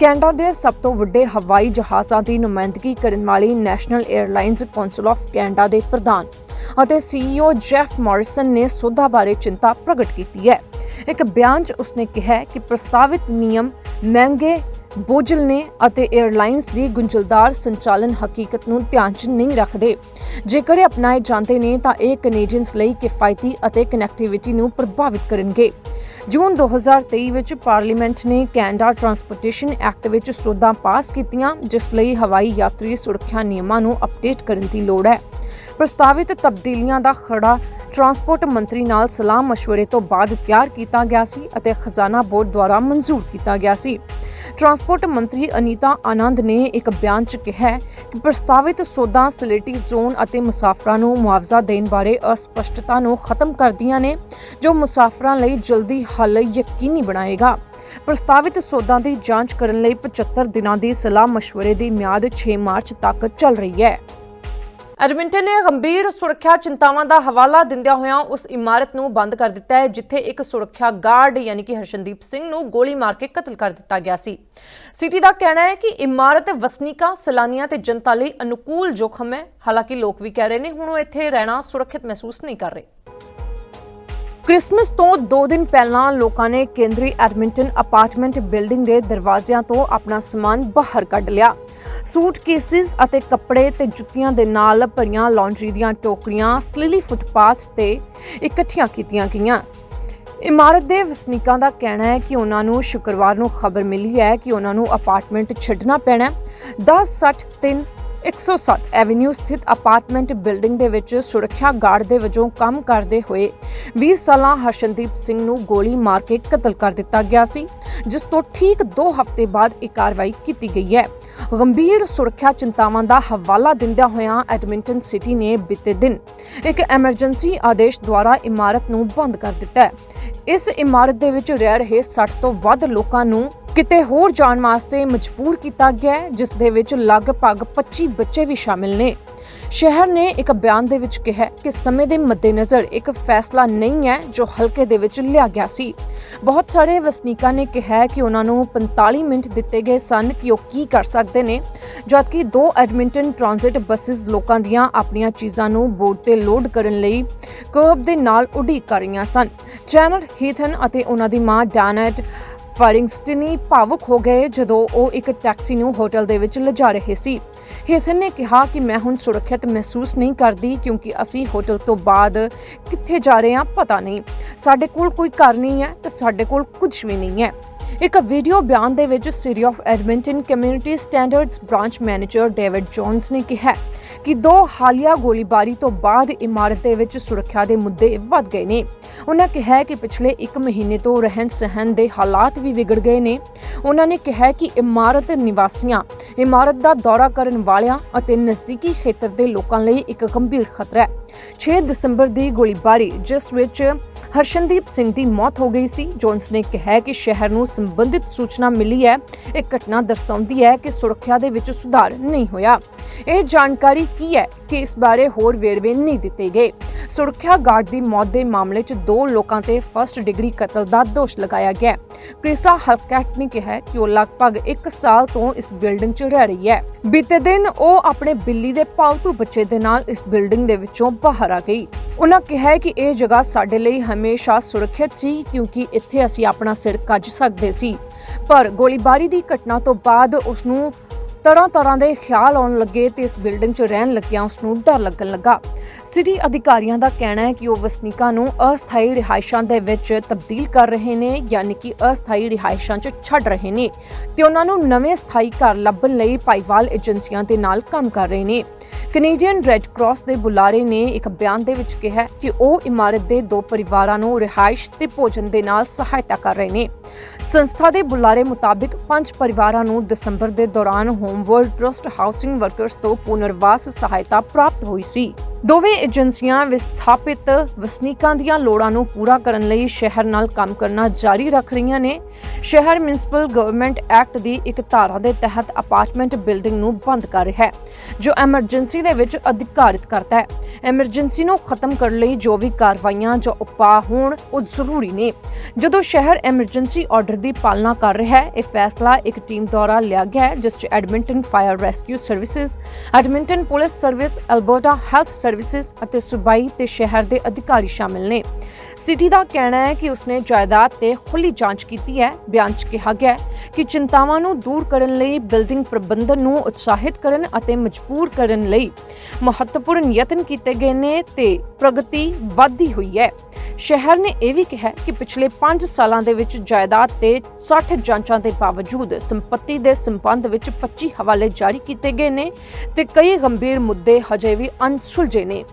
ਕੈਨੇਡਾ ਦੇ ਸਭ ਤੋਂ ਵੱਡੇ ਹਵਾਈ ਜਹਾਜ਼ਾਂ ਦੀ ਨੁਮਾਇੰਦਗੀ ਕਰਨ ਵਾਲੀ national airlines council of Canada ਦੇ ਪ੍ਰਧਾਨ ਅਤੇ ਸੀਈਓ ਜੈਫ ਮੌਰਿਸਨ ਨੇ ਸੋਧਾ ਬਾਰੇ ਚਿੰਤਾ ਪ੍ਰਗਟ ਕੀਤੀ ਹੈ। ਇੱਕ ਬਿਆਨ 'ਚ ਉਸਨੇ ਕਿਹਾ ਕਿ ਪ੍ਰਸਤਾਵਿਤ ਨਿਯਮ ਮਹਿੰਗੇ ਬੋਝਲ ਨੇ ਅਤੇ 에ਅਰਲਾਈਨਸ ਦੀ ਗੁੰਝਲਦਾਰ ਸੰਚਾਲਨ ਹਕੀਕਤ ਨੂੰ ਧਿਆਨ 'ਚ ਨਹੀਂ ਰੱਖਦੇ। ਜੇਕਰ ਇਹ ਅਪਣਾਏ ਜਾਂਦੇ ਨੇ, ਤਾਂ ਇਹ ਕੈਨੇਡੀਅਨਸ ਲਈ ਕਿਫਾਇਤੀ ਅਤੇ ਕਨੈਕਟੀਵਿਟੀ ਨੂੰ ਪ੍ਰਭਾਵਿਤ ਕਰਨਗੇ। ਜੂਨ 2023 ਵਿੱਚ ਪਾਰਲੀਮੈਂਟ ਨੇ ਕੈਨੇਡਾ ਟਰਾਂਸਪੋਰਟੇਸ਼ਨ ਐਕਟ ਵਿੱਚ ਸੋਧਾਂ ਪਾਸ ਕੀਤੀਆਂ, ਜਿਸ ਲਈ ਹਵਾਈ ਯਾਤਰੀ ਸੁਰੱਖਿਆ ਨਿਯਮਾਂ ਨੂੰ ਅਪਡੇਟ ਕਰਨ ਦੀ ਲੋੜ ਹੈ। ਪ੍ਰਸਤਾਵਿਤ ਤਬਦੀਲੀਆਂ ਦਾ ਖੜਾ ਟਰਾਂਸਪੋਰਟ ਮੰਤਰੀ ਨਾਲ ਸਲਾਹ مشورے ਤੋਂ ਬਾਅਦ ਤਿਆਰ ਕੀਤਾ ਗਿਆ ਸੀ ਅਤੇ ਖਜ਼ਾਨਾ ਬੋਰਡ ਦੁਆਰਾ ਮਨਜ਼ੂਰ ਕੀਤਾ ਗਿਆ ਸੀ ਟਰਾਂਸਪੋਰਟ ਮੰਤਰੀ ਅਨੀਤਾ ਆਨੰਦ ਨੇ ਇੱਕ ਬਿਆਨ 'ਚ ਕਿਹਾ ਹੈ ਕਿ ਪ੍ਰਸਤਾਵਿਤ ਸੋਧਾਂ ਸਿਲੇਟੀ ਜ਼ੋਨ ਅਤੇ ਮੁਸਾਫਰਾਂ ਨੂੰ ਮੁਆਵਜ਼ਾ ਦੇਣ ਬਾਰੇ ਅਸਪਸ਼ਟਤਾ ਨੂੰ ਖਤਮ ਕਰਦੀਆਂ ਨੇ ਜੋ ਮੁਸਾਫਰਾਂ ਲਈ ਜਲਦੀ ਹੱਲ ਯਕੀਨੀ ਬਣਾਏਗਾ ਪ੍ਰਸਤਾਵਿਤ ਸੋਧਾਂ ਦੀ ਜਾਂਚ ਕਰਨ ਲਈ 75 ਦਿਨਾਂ ਦੀ ਸਲਾਹ مشورے ਦੀ ਮਿਆਦ 6 ਮਾਰਚ ਤੱਕ ਚੱਲ ਰਹੀ ਹੈ ਐਡਮਿੰਟਨ ਨੇ ਗੰਭੀਰ ਸੁਰੱਖਿਆ ਚਿੰਤਾਵਾਂ ਦਾ ਹਵਾਲਾ ਦਿੰਦਿਆਂ ਹੋਇਆਂ ਉਸ ਇਮਾਰਤ ਨੂੰ ਬੰਦ ਕਰ ਦਿੱਤਾ ਹੈ, ਜਿੱਥੇ ਇੱਕ ਸੁਰੱਖਿਆ ਗਾਰਡ ਯਾਨੀ ਕਿ ਹਰਸ਼ਨਦੀਪ ਸਿੰਘ ਨੂੰ ਗੋਲੀ ਮਾਰ ਕੇ ਕਤਲ ਕਰ ਦਿੱਤਾ ਗਿਆ ਸੀ। ਸਿਟੀ ਦਾ ਕਹਿਣਾ ਹੈ ਕਿ ਇਮਾਰਤ ਵਸਨੀਕਾਂ, ਸੈਲਾਨੀਆਂ ਤੇ ਜਨਤਾ ਲਈ ਅਨੁਕੂਲ ਜੋਖਮ ਹੈ। ਹਾਲਾਂਕਿ ਲੋਕ ਵੀ ਕਹਿ ਰਹੇ ਨੇ, ਹੁਣ ਉਹ ਇੱਥੇ ਰਹਿਣਾ ਸੁਰੱਖਿਅਤ ਮਹਿਸੂਸ ਨਹੀਂ ਕਰ ਰਹੇ। ਕ੍ਰਿਸਮਸ ਤੋਂ 2 ਦਿਨ ਪਹਿਲਾਂ ਲੋਕਾਂ ਨੇ ਕੇਂਦਰੀ ਐਡਮਿੰਟਨ ਅਪਾਰਟਮੈਂਟ ਬਿਲਡਿੰਗ ਦੇ ਦਰਵਾਜ਼ਿਆਂ ਤੋਂ ਆਪਣਾ ਸਮਾਨ ਬਾਹਰ ਕੱਢ ਲਿਆ। ਸੂਟਕੇਸਿਸ ਅਤੇ ਕੱਪੜੇ ਤੇ ਜੁੱਤੀਆਂ ਦੇ ਨਾਲ ਭਰੀਆਂ ਲਾਂਡਰੀ ਦੀਆਂ ਟੋਕਰੀਆਂ, ਸਲਿਲੀ ਫੁੱਟਪਾਥ ਤੇ ਇਕੱਠੀਆਂ ਕੀਤੀਆਂ ਗਈਆਂ। ਇਮਾਰਤ ਦੇ ਵਸਨੀਕਾਂ ਦਾ ਕਹਿਣਾ ਹੈ ਕਿ ਉਹਨਾਂ ਨੂੰ ਸ਼ੁੱਕਰਵਾਰ ਨੂੰ ਖਬਰ ਮਿਲੀ ਹੈ ਕਿ ਉਹਨਾਂ ਨੂੰ ਅਪਾਰਟਮੈਂਟ ਛੱਡਣਾ ਪੈਣਾ ਹੈ। 1063 107 ਐਵੇਨਿਊ ਸਥਿਤ ਅਪਾਰਟਮੈਂਟ ਬਿਲਡਿੰਗ ਦੇ ਵਿੱਚ ਸੁਰੱਖਿਆ ਗਾਰਡ ਦੇ ਵਜੋਂ ਕੰਮ ਕਰਦੇ ਹੋਏ 20 ਸਾਲਾ ਹਰਸ਼ਨਦੀਪ ਸਿੰਘ ਨੂੰ ਗੋਲੀ ਮਾਰ ਕੇ ਕਤਲ ਕਰ ਦਿੱਤਾ ਗਿਆ ਸੀ, ਜਿਸ ਤੋਂ ਠੀਕ 2 ਹਫ਼ਤੇ ਬਾਅਦ ਇਹ ਕਾਰਵਾਈ ਕੀਤੀ ਗਈ ਹੈ। ਗੰਭੀਰ ਸੁਰੱਖਿਆ ਚਿੰਤਾਵਾਂ ਦਾ ਹਵਾਲਾ ਦਿੰਦਿਆਂ ਹੋਇਆਂ ਐਡਮਿੰਟਨ ਸਿਟੀ ਨੇ ਬੀਤੇ ਦਿਨ ਇੱਕ ਐਮਰਜੈਂਸੀ ਆਦੇਸ਼ ਦੁਆਰਾ ਇਮਾਰਤ ਨੂੰ ਬੰਦ ਕਰ ਦਿੱਤਾ ਹੈ। ਇਸ ਇਮਾਰਤ ਦੇ ਵਿੱਚ ਰਹਿ ਰਹੇ 60 ਤੋਂ ਵੱਧ ਲੋਕਾਂ ਨੂੰ ਕਿਤੇ ਹੋਰ ਜਾਣ ਵਾਸਤੇ ਮਜਬੂਰ ਕੀਤਾ ਗਿਆ ਹੈ, ਜਿਸ ਦੇ ਵਿੱਚ ਲਗਭਗ 25 ਬੱਚੇ ਵੀ ਸ਼ਾਮਿਲ ਨੇ। ਸ਼ਹਿਰ ਨੇ ਇੱਕ ਬਿਆਨ ਦੇ ਵਿੱਚ ਕਿਹਾ ਕਿ ਸਮੇਂ ਦੇ ਮੱਦੇਨਜ਼ਰ ਇੱਕ ਫੈਸਲਾ ਨਹੀਂ ਹੈ ਜੋ ਹਲਕੇ ਦੇ ਵਿੱਚ ਲਿਆ ਗਿਆ ਸੀ। ਬਹੁਤ ਸਾਰੇ ਵਸਨੀਕਾਂ ਨੇ ਕਿਹਾ ਕਿ ਉਹਨਾਂ ਨੂੰ 45 ਮਿੰਟ ਦਿੱਤੇ ਗਏ ਸਨ ਕਿ ਉਹ ਕੀ ਕਰ ਸਕਦੇ ਨੇ, ਜਦਕਿ ਦੋ ਐਡਮਿੰਟਨ ਟ੍ਰਾਂਜ਼ਿਟ ਬੱਸਸ ਲੋਕਾਂ ਦੀਆਂ ਆਪਣੀਆਂ ਚੀਜ਼ਾਂ ਨੂੰ ਬੋਰਡ ਤੇ ਲੋਡ ਕਰਨ ਲਈ ਕਰਬ ਦੇ ਨਾਲ ਉਡੀਕ ਕਰ ਰਹੀਆਂ ਸਨ। ਚੈਨਲ ਹੀਥਨ ਅਤੇ ਉਹਨਾਂ ਦੀ ਮਾਂ ਡਾਨਟ ਫਾਰਿੰਗਸਟਨੀ ਭਾਵੁਕ ਹੋ ਗਏ ਜਦੋਂ ਉਹ ਇੱਕ ਟੈਕਸੀ ਨੂੰ ਹੋਟਲ ਦੇ ਵਿੱਚ ਲਿਜਾ ਰਹੇ ਸੀ। ਹੇਸਨ ਨੇ ਕਿਹਾ ਕਿ ਮੈਂ ਹੁਣ ਸੁਰੱਖਿਅਤ ਮਹਿਸੂਸ ਨਹੀਂ ਕਰਦੀ ਕਿਉਂਕਿ ਅਸੀਂ ਹੋਟਲ ਤੋਂ ਬਾਅਦ ਕਿੱਥੇ ਜਾ ਰਹੇ ਹਾਂ, ਪਤਾ ਨਹੀਂ। ਸਾਡੇ ਕੋਲ ਕੋਈ ਘਰ ਨਹੀਂ ਹੈ ਤੇ ਸਾਡੇ ਕੋਲ ਕੁਝ ਵੀ ਨਹੀਂ ਹੈ। ਇੱਕ ਵੀਡੀਓ ਬਿਆਨ ਦੇ ਵਿੱਚ city of Edmonton community standards branch manager David Jones ਨੇ ਕਿਹਾ ਕਿ ਦੋ ਹਾਲੀਆ ਗੋਲੀਬਾਰੀ ਤੋਂ ਬਾਅਦ ਇਮਾਰਤ ਦੇ ਵਿੱਚ ਸੁਰੱਖਿਆ ਦੇ ਮੁੱਦੇ ਵੱਧ ਗਏ ਨੇ। ਉਹਨਾਂ ਕਿਹਾ ਕਿ ਪਿਛਲੇ 1 ਮਹੀਨੇ ਤੋਂ ਰਹਿਣ ਸਹਿਣ ਦੇ ਹਾਲਾਤ ਵੀ ਵਿਗੜ ਗਏ ਨੇ। ਉਹਨਾਂ ਨੇ ਕਿਹਾ ਕਿ ਇਮਾਰਤ ਨਿਵਾਸੀਆਂ, ਇਮਾਰਤ ਦਾ ਦੌਰਾ ਕਰਨ ਵਾਲਿਆਂ ਅਤੇ ਨਜ਼ਦੀਕੀ ਖੇਤਰ ਦੇ ਲੋਕਾਂ ਲਈ ਇੱਕ ਗੰਭੀਰ ਖਤਰਾ ਹੈ। 6 ਦਸੰਬਰ ਦੀ ਗੋਲੀਬਾਰੀ, ਜਿਸ ਵਿੱਚ ਹਰਸ਼ਨਦੀਪ ਸਿੰਘ ਦੀ ਮੌਤ ਹੋ ਗਈ ਸੀ। ਜੋਨਸ ਨੇ ਕਿਹਾ ਕਿ ਸ਼ਹਿਰ ਨੂੰ ਸੰਬੰਧਿਤ ਸੂਚਨਾ ਮਿਲੀ ਹੈ। ਇਹ ਘਟਨਾ ਦਰਸਾਉਂਦੀ ਹੈ ਕਿ ਸੁਰੱਖਿਆ ਦੇ ਵਿੱਚ ਸੁਧਾਰ ਨਹੀਂ ਹੋਇਆ। ਇਹ ਜਾਣਕਾਰੀ ਕੀ ਹੈ ਕਿ ਇਸ ਬਾਰੇ ਹੋਰ ਵੇਰਵੇ ਨਹੀਂ ਦਿੱਤੇ ਗਏ। ਸੁਰੱਖਿਆ ਗਾਰਡ ਦੀ ਮੌਤ ਦੇ ਮਾਮਲੇ 'ਚ ਦੋ ਲੋਕਾਂ ਤੇ ਫਰਸਟ ਡਿਗਰੀ ਕਤਲ ਦਾ ਦੋਸ਼ ਲਗਾਇਆ ਗਿਆ ਕ੍ਰਿਸਾ ਹਲਕੈਟ ਨੇ ਕਿਹਾ ਕਿ ਉਹ ਲਗਭਗ 1 ਸਾਲ ਤੋਂ ਇਸ ਬਿਲਡਿੰਗ 'ਚ ਰਹਿ ਰਹੀ ਹੈ। ਬੀਤੇ ਦਿਨ ਉਹ ਆਪਣੇ ਬਿੱਲੀ ਦੇ ਪਾਲਤੂ ਬੱਚੇ ਦੇ ਨਾਲ ਇਸ ਬਿਲਡਿੰਗ ਦੇ ਵਿੱਚੋਂ ਬਾਹਰ ਆ ਗਈ। ਉਹਨਾਂ ਕਿਹਾ ਕਿ ਇਹ ਜਗ੍ਹਾ ਸਾਡੇ ਲਈ ਹਮੇਸ਼ਾ ਸੁਰੱਖਿਅਤ ਸੀ ਕਿਉਂਕਿ ਇੱਥੇ ਅਸੀਂ ਆਪਣਾ ਸਿਰ ਕੱਜ ਸਕਦੇ ਸੀ। ਪਰ ਗੋਲੀਬਾਰੀ ਦੀ ਘਟਨਾ ਤੋਂ ਬਾਅਦ ਉਸ ਨੂੰ ਤਰ੍ਹਾਂ ਤਰ੍ਹਾਂ ਦੇ ਖਿਆਲ ਆਉਣ ਲੱਗੇ ਤੇ ਇਸ ਬਿਲਡਿੰਗ 'ਚ ਰਹਿਣ ਲੱਗਿਆਂ ਉਸ ਨੂੰ ਡਰ ਲੱਗਣ ਲੱਗਾ। ਸਿਟੀ ਅਧਿਕਾਰੀਆਂ ਦਾ ਕਹਿਣਾ ਹੈ ਕਿ ਉਹ ਵਸਨੀਕਾਂ ਨੂੰ ਅਸਥਾਈ ਰਿਹਾਇਸ਼ਾਂ ਦੇ ਵਿੱਚ ਤਬਦੀਲ ਕਰ ਰਹੇ ਨੇ, ਯਾਨੀ ਕਿ ਅਸਥਾਈ ਰਿਹਾਇਸ਼ਾਂ 'ਚ ਛੱਡ ਰਹੇ ਨੇ ਤੇ ਉਹਨਾਂ ਨੂੰ ਨਵੇਂ ਸਥਾਈ ਘਰ ਲੱਭਣ ਲਈ ਭਾਈਵਾਲ ਏਜੰਸੀਆਂ ਦੇ ਨਾਲ ਕੰਮ ਕਰ ਰਹੇ ਨੇ। ਕੈਨੇਡੀਅਨ ਰੈੱਡ ਕਰਾਸ ਦੇ ਬੁਲਾਰੇ ਨੇ ਇੱਕ ਬਿਆਨ ਦੇ ਵਿੱਚ ਕਿਹਾ ਕਿ ਉਹ ਇਮਾਰਤ ਦੇ ਦੋ ਪਰਿਵਾਰਾਂ ਨੂੰ ਰਿਹਾਇਸ਼ ਤੇ ਭੋਜਨ ਦੇ ਨਾਲ ਸਹਾਇਤਾ ਕਰ ਰਹੇ ਨੇ। ਸੰਸਥਾ ਦੇ ਬੁਲਾਰੇ ਮੁਤਾਬਿਕ ਪੰਜ ਪਰਿਵਾਰਾਂ ਨੂੰ ਦਸੰਬਰ ਦੇ ਦੌਰਾਨ ਹੋਮਵਰਲਡ ਟਰਸਟ ਹਾਊਸਿੰਗ ਵਰਕਰਸ ਤੋਂ ਪੁਨਰਵਾਸ ਸਹਾਇਤਾ ਪ੍ਰਾਪਤ ਹੋਈ ਸੀ। ਦੋਵੇਂ ਏਜੰਸੀਆਂ ਵਿਸਥਾਪਿਤ ਵਸਨੀਕਾਂ ਦੀਆਂ ਲੋੜਾਂ ਨੂੰ ਪੂਰਾ ਕਰਨ ਲਈ ਸ਼ਹਿਰ ਨਾਲ ਕੰਮ ਕਰਨਾ ਜਾਰੀ ਰੱਖ ਰਹੀਆਂ ਨੇ। ਸ਼ਹਿਰ ਮਿਊਨਿਸਪਲ ਗਵਰਨਮੈਂਟ ਐਕਟ ਦੀ ਇੱਕ ਧਾਰਾ ਦੇ ਤਹਿਤ ਅਪਾਰਟਮੈਂਟ ਬਿਲਡਿੰਗ ਨੂੰ ਬੰਦ ਕਰ ਰਿਹਾ ਹੈ, ਜੋ ਐਮਰਜੈਂਸੀ ਦੇ ਵਿੱਚ ਅਧਿਕਾਰਿਤ ਕਰਦਾ ਹੈ। ਐਮਰਜੈਂਸੀ ਨੂੰ ਖਤਮ ਕਰਨ ਲਈ ਜੋ ਵੀ ਕਾਰਵਾਈਆਂ ਜਾਂ ਉਪਾਅ ਹੋਣ, ਉਹ ਜ਼ਰੂਰੀ ਨੇ। ਜਦੋਂ ਸ਼ਹਿਰ ਐਮਰਜੈਂਸੀ ਆਰਡਰ ਦੀ ਪਾਲਣਾ ਕਰ ਰਿਹਾ ਹੈ, ਇਹ ਫੈਸਲਾ ਇੱਕ ਟੀਮ ਦੁਆਰਾ ਲਿਆ ਗਿਆ ਹੈ, ਜਿਸ 'ਚ Edmonton fire rescue services Edmonton police service Alberta health services ਅਤੇ ਸੁਬਾਈ ਤੇ ਸ਼ਹਿਰ ਦੇ ਅਧਿਕਾਰੀ ਸ਼ਾਮਿਲ ਨੇ। ਸਿਟੀ ਦਾ ਕਹਿਣਾ ਹੈ ਕਿ ਉਸਨੇ ਜਾਇਦਾਦ ਤੇ ਖੁੱਲੀ ਜਾਂਚ ਕੀਤੀ ਹੈ। ਬਿਆਨ 'ਚ ਕਿਹਾ ਗਿਆ ਹੈ ਕਿ ਚਿੰਤਾਵਾਂ ਨੂੰ ਦੂਰ ਕਰਨ ਲਈ ਬਿਲਡਿੰਗ ਪ੍ਰਬੰਧਨ ਨੂੰ ਉਤਸ਼ਾਹਿਤ ਕਰਨ ਅਤੇ ਮਜਬੂਰ ਕਰਨ ਲਈ ਮਹੱਤਵਪੂਰਨ ਯਤਨ ਕੀਤੇ ਗਏ ਨੇ ਤੇ ਪ੍ਰਗਤੀ ਵਧਦੀ ਹੋਈ ਹੈ। ਸ਼ਹਿਰ ਨੇ ਇਹ ਵੀ ਕਿਹਾ ਕਿ ਪਿਛਲੇ 5 ਸਾਲਾਂ ਦੇ ਵਿੱਚ ਜਾਇਦਾਦ ਤੇ 60 ਜਾਂਚਾਂ ਦੇ ਬਾਵਜੂਦ ਸੰਪਤੀ ਦੇ ਸੰਬੰਧ ਵਿੱਚ 25 ਹਵਾਲੇ ਜਾਰੀ ਕੀਤੇ ਗਏ ਨੇ ਤੇ ਕਈ ਗੰਭੀਰ ਮੁੱਦੇ ਹਜੇ ਵੀ ਅਣਸੁਲਝੇ ਨੇ।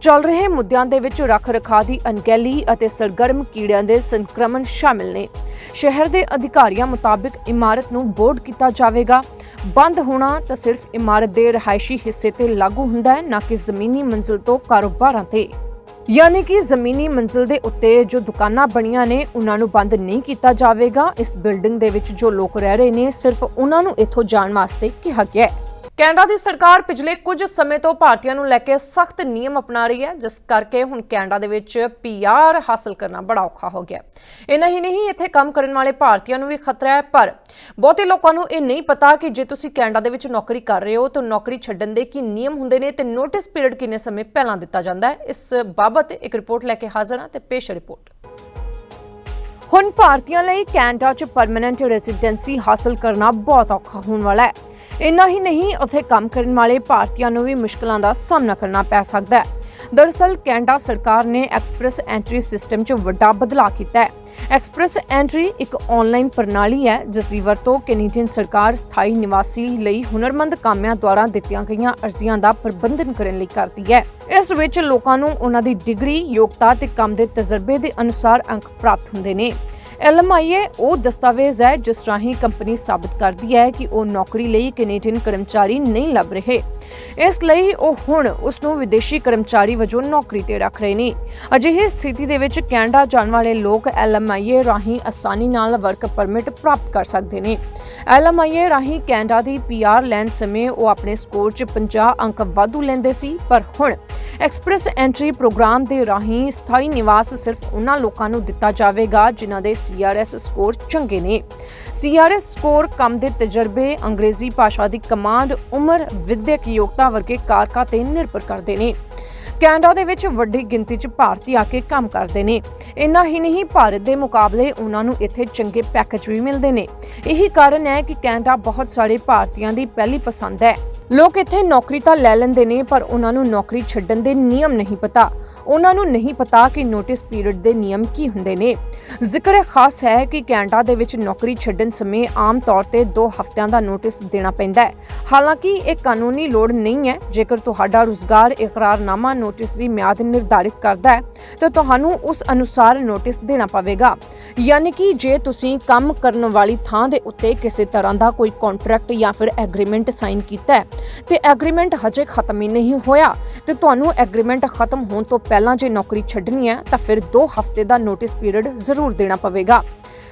ਚੱਲ ਰਹੇ ਮੁੱਦਿਆਂ ਦੇ ਵਿੱਚ ਰੱਖ ਰਖਾ ਦੀ ਅਣਗਹਿਲੀ ਅਤੇ ਸਰਗਰਮ ਕੀੜਿਆਂ ਦੇ ਸੰਕਰਮਣ ਸ਼ਾਮਿਲ ਨੇ। ਸ਼ਹਿਰ ਦੇ ਅਧਿਕਾਰੀਆਂ ਮੁਤਾਬਿਕ ਇਮਾਰਤ ਨੂੰ ਬੋਰਡ ਕੀਤਾ ਜਾਵੇਗਾ। ਬੰਦ ਹੋਣਾ ਤਾਂ ਸਿਰਫ ਇਮਾਰਤ ਦੇ ਰਹਾਇਸ਼ੀ ਹਿੱਸੇ ਤੇ ਲਾਗੂ ਹੁੰਦਾ ਹੈ, ਨਾ ਕਿ ਜ਼ਮੀਨੀ ਮੰਜ਼ਿਲ ਤੋਂ ਕਾਰੋਬਾਰਾਂ ਤੇ। ਯਾਨੀ ਕਿ ਜ਼ਮੀਨੀ ਮੰਜ਼ਿਲ ਦੇ ਉੱਤੇ ਜੋ ਦੁਕਾਨਾਂ ਬਣੀਆਂ ਨੇ, ਉਹਨਾਂ ਨੂੰ ਬੰਦ ਨਹੀਂ ਕੀਤਾ ਜਾਵੇਗਾ। ਇਸ ਬਿਲਡਿੰਗ ਦੇ ਵਿੱਚ ਜੋ ਲੋਕ ਰਹਿ ਰਹੇ ਨੇ, ਸਿਰਫ ਉਹਨਾਂ ਨੂੰ ਇੱਥੋਂ ਜਾਣ ਵਾਸਤੇ ਕਿਹਾ ਗਿਆ ਹੈ। ਕੈਨੇਡਾ ਦੀ ਸਰਕਾਰ ਪਿਛਲੇ ਕੁਝ ਸਮੇਂ ਤੋਂ ਭਾਰਤੀਆਂ ਨੂੰ ਲੈ ਕੇ ਸਖਤ ਨਿਯਮ ਅਪਣਾ ਰਹੀ ਹੈ, ਜਿਸ ਕਰਕੇ ਹੁਣ ਕੈਨੇਡਾ ਦੇ ਵਿੱਚ ਪੀਆਰ ਹਾਸਲ ਕਰਨਾ ਬੜਾ ਔਖਾ ਹੋ ਗਿਆ ਇਹ ਨਹੀਂ ਨਹੀਂ, ਇੱਥੇ ਕੰਮ ਕਰਨ ਵਾਲੇ ਭਾਰਤੀਆਂ ਨੂੰ ਵੀ ਖਤਰਾ ਹੈ, ਪਰ ਬਹੁਤੇ ਲੋਕਾਂ ਨੂੰ ਇਹ ਨਹੀਂ ਪਤਾ ਕਿ ਜੇ ਤੁਸੀਂ ਕੈਨੇਡਾ ਦੇ ਵਿੱਚ ਨੌਕਰੀ ਕਰ ਰਹੇ ਹੋ, ਤਾਂ ਨੌਕਰੀ ਛੱਡਣ ਦੇ ਕੀ ਨਿਯਮ ਹੁੰਦੇ ਨੇ ਤੇ ਨੋਟਿਸ ਪੀਰੀਅਡ ਕਿੰਨੇ ਸਮੇਂ ਪਹਿਲਾਂ ਦਿੱਤਾ ਜਾਂਦਾ ਹੈ? ਇਸ ਬਾਬਤ ਇੱਕ ਰਿਪੋਰਟ ਲੈ ਕੇ ਹਾਜ਼ਰ ਹਾਂ ਤੇ ਪੇਸ਼ ਰਿਪੋਰਟ। ਹੁਣ ਭਾਰਤੀਆਂ ਲਈ ਕੈਨੇਡਾ 'ਚ ਪਰਮਨੈਂਟ ਰੈਜ਼ੀਡੈਂਸੀ ਹਾਸਲ ਕਰਨਾ ਬਹੁਤ ਔਖਾ ਹੋਣ ਵਾਲਾ ਹੈ। ਇੰਨਾ ਹੀ ਨਹੀਂ, ਉੱਥੇ ਕੰਮ ਕਰਨ ਵਾਲੇ ਭਾਰਤੀਆਂ ਨੂੰ ਵੀ ਮੁਸ਼ਕਲਾਂ ਦਾ ਸਾਹਮਣਾ ਕਰਨਾ ਪੈ ਸਕਦਾ ਹੈ। ਦਰਅਸਲ, ਕੈਨੇਡਾ ਸਰਕਾਰ ਨੇ ਐਕਸਪ੍ਰੈਸ ਐਂਟਰੀ ਸਿਸਟਮ 'ਚ ਵੱਡਾ ਬਦਲਾਅ ਕੀਤਾ ਹੈ। ਐਕਸਪ੍ਰੈਸ ਐਂਟਰੀ ਇੱਕ ਆਨਲਾਈਨ ਪ੍ਰਣਾਲੀ ਹੈ, ਜਿਸ ਦੀ ਵਰਤੋਂ ਕੈਨੇਡੀਅਨ ਸਰਕਾਰ ਸਥਾਈ ਨਿਵਾਸੀ ਲਈ ਹੁਨਰਮੰਦ ਕਾਮਿਆਂ ਦੁਆਰਾ ਦਿੱਤੀਆਂ ਗਈਆਂ ਅਰਜ਼ੀਆਂ ਦਾ ਪ੍ਰਬੰਧਨ ਕਰਨ ਲਈ ਕਰਦੀ ਹੈ। ਇਸ ਵਿੱਚ ਲੋਕਾਂ ਨੂੰ ਉਹਨਾਂ ਦੀ ਡਿਗਰੀ, ਯੋਗਤਾ ਤੇ ਕੰਮ ਦੇ ਤਜਰਬੇ ਦੇ ਅਨੁਸਾਰ ਅੰਕ ਪ੍ਰਾਪਤ ਹੁੰਦੇ ਨੇ। ਐਲਐਮਆਈਏ ਉਹ ਦਸਤਾਵੇਜ਼ ਹੈ, ਜਿਸ ਰਾਹੀਂ ਕੰਪਨੀ ਸਾਬਤ ਕਰਦੀ ਹੈ ਕਿ ਉਹ ਨੌਕਰੀ ਲਈ ਕੈਨੇਡੀਅਨ ਕਰਮਚਾਰੀ ਨਹੀਂ ਲੱਭ ਰਹੇ। ਇਸ ਲਈ ਉਹ ਹੁਣ ਉਸ ਨੂੰ ਵਿਦੇਸ਼ੀ ਕਰਮਚਾਰੀ ਵਜੋਂ ਨੌਕਰੀ ਤੇ ਰੱਖ ਰਹੇ ਨੇ। ਅਜਿਹੀ ਸਥਿਤੀ ਦੇ ਵਿੱਚ ਕੈਨੇਡਾ ਜਾਣ ਵਾਲੇ ਲੋਕ ਐਲਐਮਆਈਏ ਰਾਹੀਂ ਆਸਾਨੀ ਨਾਲ ਵਰਕ ਪਰਮਿਟ ਪ੍ਰਾਪਤ ਕਰ ਸਕਦੇ ਨੇ। ਐਲਐਮਆਈਏ ਰਾਹੀਂ ਕੈਨੇਡਾ ਦੀ ਪੀਆਰ ਲੈਣ ਸਮੇਂ ਉਹ ਆਪਣੇ ਸਕੋਰ 'ਚ 50 ਅੰਕ ਵਾਧੂ ਲੈਂਦੇ ਸੀ, ਪਰ ਹੁਣ ਐਕਸਪ੍ਰੈਸ ਐਂਟਰੀ ਪ੍ਰੋਗਰਾਮ ਦੇ ਰਾਹੀਂ ਸਥਾਈ ਨਿਵਾਸ ਸਿਰਫ ਉਹਨਾਂ ਲੋਕਾਂ ਨੂੰ ਦਿੱਤਾ ਜਾਵੇਗਾ ਜਿਨ੍ਹਾਂ ਦੇ ਸੀਆਰਐਸ ਸਕੋਰ ਚੰਗੇ ਨੇ। ਸੀਆਰਐਸ ਸਕੋਰ ਕੰਮ ਦੇ ਤਜਰਬੇ, ਅੰਗਰੇਜ਼ੀ ਭਾਸ਼ਾ ਦੀ ਕਮਾਂਡ, ਉਮਰ, ਵਿਦਿਅਕ ਯੋਗਤਾ ਵਰਗੇ ਕਾਰਕਾਂ ਤੇ ਨਿਰਭਰ ਕਰਦੇ ਨੇ। ਕੈਨੇਡਾ ਦੇ ਵਿੱਚ ਵੱਡੀ ਗਿਣਤੀ 'ਚ ਭਾਰਤੀ ਆ ਕੇ ਕੰਮ ਕਰਦੇ ਨੇ। ਇੰਨਾ ਹੀ ਨਹੀਂ, ਭਾਰਤ ਦੇ ਮੁਕਾਬਲੇ ਉਹਨਾਂ ਨੂੰ ਇੱਥੇ ਚੰਗੇ ਪੈਕੇਜ ਵੀ ਮਿਲਦੇ ਨੇ। ਇਹੀ ਕਾਰਨ ਹੈ ਕਿ ਕੈਨੇਡਾ ਬਹੁਤ ਸਾਰੇ ਭਾਰਤੀਆਂ ਦੀ ਪਹਿਲੀ ਪਸੰਦ ਹੈ। ਲੋਕ ਇੱਥੇ ਨੌਕਰੀ ਤਾਂ ਲੈ ਲੈਂਦੇ ਨੇ, ਪਰ ਉਹਨਾਂ ਨੂੰ ਨੌਕਰੀ ਛੱਡਣ ਦੇ ਨਿਯਮ ਨਹੀਂ ਪਤਾ। ਉਹਨਾਂ ਨੂੰ ਨਹੀਂ ਪਤਾ ਕਿ ਨੋਟਿਸ ਪੀਰੀਅਡ ਦੇ ਨਿਯਮ ਕੀ ਹੁੰਦੇ ਨੇ। ਜ਼ਿਕਰ ਖਾਸ ਹੈ ਕਿ ਕੈਨੇਡਾ ਦੇ ਵਿੱਚ ਨੌਕਰੀ ਛੱਡਣ ਸਮੇਂ ਆਮ ਤੌਰ ਤੇ 2 ਹਫ਼ਤਿਆਂ ਦਾ ਨੋਟਿਸ ਦੇਣਾ ਪੈਂਦਾ ਹੈ। ਹਾਲਾਂਕਿ ਇਹ ਕਾਨੂੰਨੀ ਲੋੜ ਨਹੀਂ ਹੈ। ਜੇਕਰ ਤੁਹਾਡਾ ਰੁਜ਼ਗਾਰ ਇਕਰਾਰਨਾਮਾ ਨੋਟਿਸ ਦੀ ਮਿਆਦ ਨਿਰਧਾਰਿਤ ਕਰਦਾ ਹੈ, ਤਾਂ ਤੁਹਾਨੂੰ ਉਸ ਅਨੁਸਾਰ ਨੋਟਿਸ ਦੇਣਾ ਪਵੇਗਾ। ਯਾਨੀ ਕਿ ਜੇ ਤੁਸੀਂ ਕੰਮ ਕਰਨ ਵਾਲੀ ਥਾਂ ਦੇ ਉੱਤੇ ਕਿਸੇ ਤਰ੍ਹਾਂ ਦਾ ਕੋਈ ਕੰਟਰੈਕਟ ਜਾਂ ਫਿਰ ਐਗਰੀਮੈਂਟ ਸਾਈਨ ਕੀਤਾ ਹੈ ਤੇ ਐਗਰੀਮੈਂਟ ਹਜੇ ਖਤਮ ਹੀ ਨਹੀਂ ਹੋਇਆ। ਤੇ ਤੁਹਾਨੂੰ ਐਗਰੀਮੈਂਟ ਖਤਮ ਹੋਣ ਤੋਂ ਪਹਿਲਾਂ ਜੇ ਨੌਕਰੀ ਛੱਡਣੀ ਹੈ, ਤਾਂ ਫਿਰ 2 ਹਫ਼ਤੇ ਦਾ ਨੋਟਿਸ ਪੀਰੀਅਡ ਜ਼ਰੂਰ ਦੇਣਾ ਪਵੇਗਾ।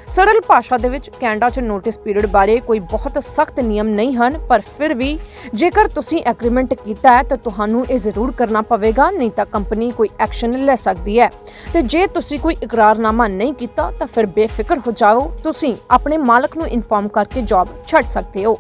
ਸਰਲ ਭਾਸ਼ਾ ਦੇ ਵਿੱਚ ਕੈਨੇਡਾ 'ਚ ਨੋਟਿਸ ਪੀਰੀਅਡ ਬਾਰੇ ਕੋਈ ਬਹੁਤ ਸਖਤ ਨਿਯਮ ਨਹੀਂ ਹਨ, ਪਰ ਫਿਰ ਵੀ ਜੇਕਰ ਤੁਸੀਂ ਐਗਰੀਮੈਂਟ ਕੀਤਾ ਹੈ, ਤਾਂ ਤੁਹਾਨੂੰ ਇਹ ਜ਼ਰੂਰ ਕਰਨਾ ਪਵੇਗਾ, ਨਹੀਂ ਤਾਂ ਕੰਪਨੀ ਕੋਈ ਐਕਸ਼ਨ ਲੈ ਸਕਦੀ ਹੈ। ਤੇ ਜੇ ਤੁਸੀਂ ਕੋਈ ਇਕਰਾਰਨਾਮਾ ਨਹੀਂ ਕੀਤਾ, ਤਾਂ ਫਿਰ ਬੇਫਿਕਰ ਹੋ ਜਾਓ। ਤੁਸੀਂ ਆਪਣੇ ਮਾਲਕ ਨੂੰ ਇਨਫੋਰਮ ਕਰਕੇ ਜੌਬ ਛੱਡ ਸਕਦੇ ਹੋ।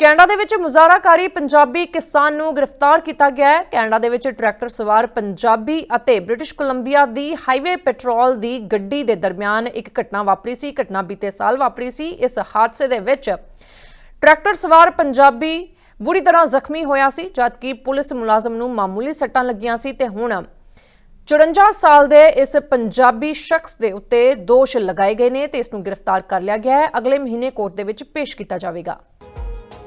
ਕੈਨੇਡਾ ਦੇ ਵਿੱਚ ਮੁਜ਼ਾਹਰਾਕਾਰੀ ਪੰਜਾਬੀ ਕਿਸਾਨ ਨੂੰ ਗ੍ਰਿਫਤਾਰ ਕੀਤਾ ਗਿਆ ਹੈ। ਕੈਨੇਡਾ ਦੇ ਵਿੱਚ ਟਰੈਕਟਰ ਸਵਾਰ ਪੰਜਾਬੀ ਅਤੇ ਬ੍ਰਿਟਿਸ਼ ਕੋਲੰਬੀਆ ਦੀ ਹਾਈਵੇ ਪੈਟਰੋਲ ਦੀ ਗੱਡੀ ਦੇ ਦਰਮਿਆਨ ਇੱਕ ਘਟਨਾ ਵਾਪਰੀ ਸੀ। ਘਟਨਾ ਬੀਤੇ ਸਾਲ ਵਾਪਰੀ ਸੀ। ਇਸ ਹਾਦਸੇ ਦੇ ਵਿੱਚ ਟਰੈਕਟਰ ਸਵਾਰ ਪੰਜਾਬੀ ਬੁਰੀ ਤਰ੍ਹਾਂ ਜ਼ਖਮੀ ਹੋਇਆ ਸੀ, ਜਦਕਿ ਪੁਲਿਸ ਮੁਲਾਜ਼ਮ ਨੂੰ ਮਾਮੂਲੀ ਸੱਟਾਂ ਲੱਗੀਆਂ ਸੀ ਤੇ ਹੁਣ 54 ਸਾਲ ਦੇ ਇਸ ਪੰਜਾਬੀ ਸ਼ਖਸ ਦੇ ਉੱਤੇ ਦੋਸ਼ ਲਗਾਏ ਗਏ ਨੇ ਤੇ ਇਸ ਨੂੰ ਗ੍ਰਿਫਤਾਰ ਕਰ ਲਿਆ ਗਿਆ ਹੈ। ਅਗਲੇ ਮਹੀਨੇ ਕੋਰਟ ਦੇ ਵਿੱਚ ਪੇਸ਼ ਕੀਤਾ ਜਾਵੇਗਾ।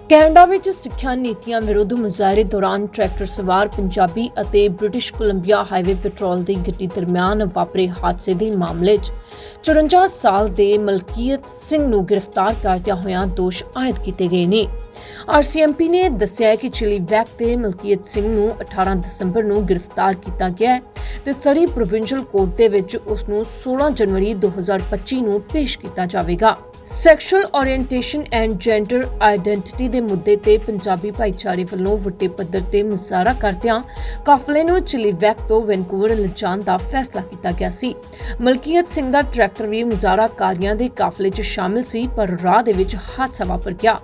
ਕੈਨੇਡਾ ਵਿੱਚ ਸਿੱਖਿਆ ਨੀਤੀਆਂ ਵਿਰੁੱਧ ਮੁਜ਼ਾਹਰੇ ਦੌਰਾਨ ਟਰੈਕਟਰ ਸਵਾਰ ਪੰਜਾਬੀ ਅਤੇ ਬ੍ਰਿਟਿਸ਼ ਕੋਲੰਬੀਆ ਹਾਈਵੇ ਪੈਟਰੋਲ ਦੀ ਗੱਡੀ ਦਰਮਿਆਨ ਵਾਪਰੇ ਹਾਦਸੇ ਦੇ ਮਾਮਲੇ 'ਚ 54 ਸਾਲ ਦੇ ਮਲਕੀਅਤ ਸਿੰਘ ਨੂੰ ਗ੍ਰਿਫਤਾਰ ਕਰਦਿਆਂ ਹੋਇਆਂ ਦੋਸ਼ ਆਇਦ ਕੀਤੇ ਗਏ ਨੇ। ਆਰਸੀਐਮਪੀ ਨੇ ਦੱਸਿਆ ਕਿ ਚਿਲੀ ਵੈਕ ਤੇ ਮਲਕੀਅਤ ਸਿੰਘ ਨੂੰ 18 ਦਸੰਬਰ ਨੂੰ ਗ੍ਰਿਫਤਾਰ ਕੀਤਾ ਗਿਆ ਹੈ ਤੇ ਸਰੀ ਪ੍ਰੋਵਿੰਸ਼ੀਅਲ ਕੋਰਟ ਦੇ ਵਿੱਚ ਉਸ ਨੂੰ 16 ਜਨਵਰੀ 2025 ਨੂੰ ਪੇਸ਼ ਕੀਤਾ ਜਾਵੇਗਾ। Sexual orientation and gender identity ਦੇ ਮੁੱਦੇ ਤੇ ਪੰਜਾਬੀ ਭਾਈਚਾਰੇ ਵੱਲੋਂ ਵੱਡੇ ਪੱਧਰ ਤੇ ਮੁਜ਼ਾਹਰਾ ਕਰਦਿਆਂ ਕਾਫਲੇ ਨੂੰ ਚਿਲੀ ਤੋਂ ਵੈਨਕੂਵਰ ਲਿਜਾਣ ਦਾ ਫੈਸਲਾ ਕੀਤਾ ਗਿਆ ਸੀ। ਮਲਕੀਅਤ ਸਿੰਘ ਦਾ ਟਰੈਕਟਰ ਵੀ ਮੁਜ਼ਾਹਰਾਕਾਰੀਆਂ ਦੇ ਕਾਫਲੇ 'ਚ ਸ਼ਾਮਿਲ ਸੀ, ਪਰ ਰਾਹ ਦੇ ਵਿੱਚ ਹਾਦਸਾ ਵਾਪਰ ਗਿਆ।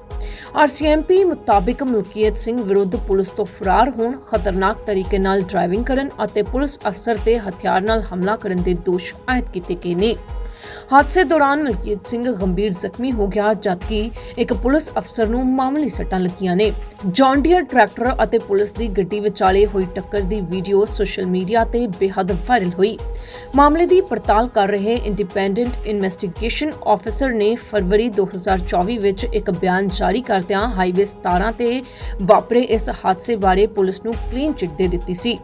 ਆਰਸੀਐਮਪੀ ਮੁਤਾਬਿਕ ਮਲਕੀਅਤ ਸਿੰਘ ਵਿਰੁੱਧ ਪੁਲਿਸ ਤੋਂ ਫਰਾਰ ਹੋਣ, ਖਤਰਨਾਕ ਤਰੀਕੇ ਨਾਲ ਡਰਾਈਵਿੰਗ ਕਰਨ ਅਤੇ ਪੁਲਿਸ ਅਫਸਰ ਤੇ ਹਥਿਆਰ ਨਾਲ ਹਮਲਾ ਕਰਨ ਦੇ ਦੋਸ਼ ਆਇਦ ਕੀਤੇ ਗਏ ਨੇ। ਹਾਦਸੇ ਦੌਰਾਨ ਮਲਕੀਤ ਸਿੰਘ ਗੰਭੀਰ ਜ਼ਖਮੀ ਹੋ ਗਿਆ ਜਦਕਿ ਇੱਕ ਪੁਲਿਸ ਅਫਸਰ ਨੂੰ ਮਾਮੂਲੀ ਸੱਟਾਂ ਲੱਗੀਆਂ ਨੇ। ਜੌਨ ਟਰੈਕਟਰ ਅਤੇ ਪੁਲਿਸ ਦੀ ਗੱਡੀ ਵਿਚਾਲੇ ਹੋਈ ਟੱਕਰ ਦੀ ਵੀਡੀਓ ਸੋਸ਼ਲ ਮੀਡੀਆ ਤੇ ਬੇहद ਵਾਇਰਲ ਹੋਈ। ਮਾਮਲੇ ਦੀ ਪੜਤਾਲ ਕਰ ਰਹੇ ਇੰਡੀਪੈਂਡੈਂਟ ਇਨਵੈਸਟੀਗੇਸ਼ਨ ਆਫੀਸਰ ਨੇ ਫਰਵਰੀ 2024 ਵਿੱਚ ਇੱਕ ਬਿਆਨ ਜਾਰੀ ਕਰਦਿਆਂ ਹਾਈਵੇ 17 ਤੇ ਵਾਪਰੇ ਇਸ ਹਾਦਸੇ ਬਾਰੇ ਪੁਲਿਸ ਨੂੰ ਕਲੀਨ ਚਿੱਟ ਦੇ ਦਿੱਤੀ ਸੀ।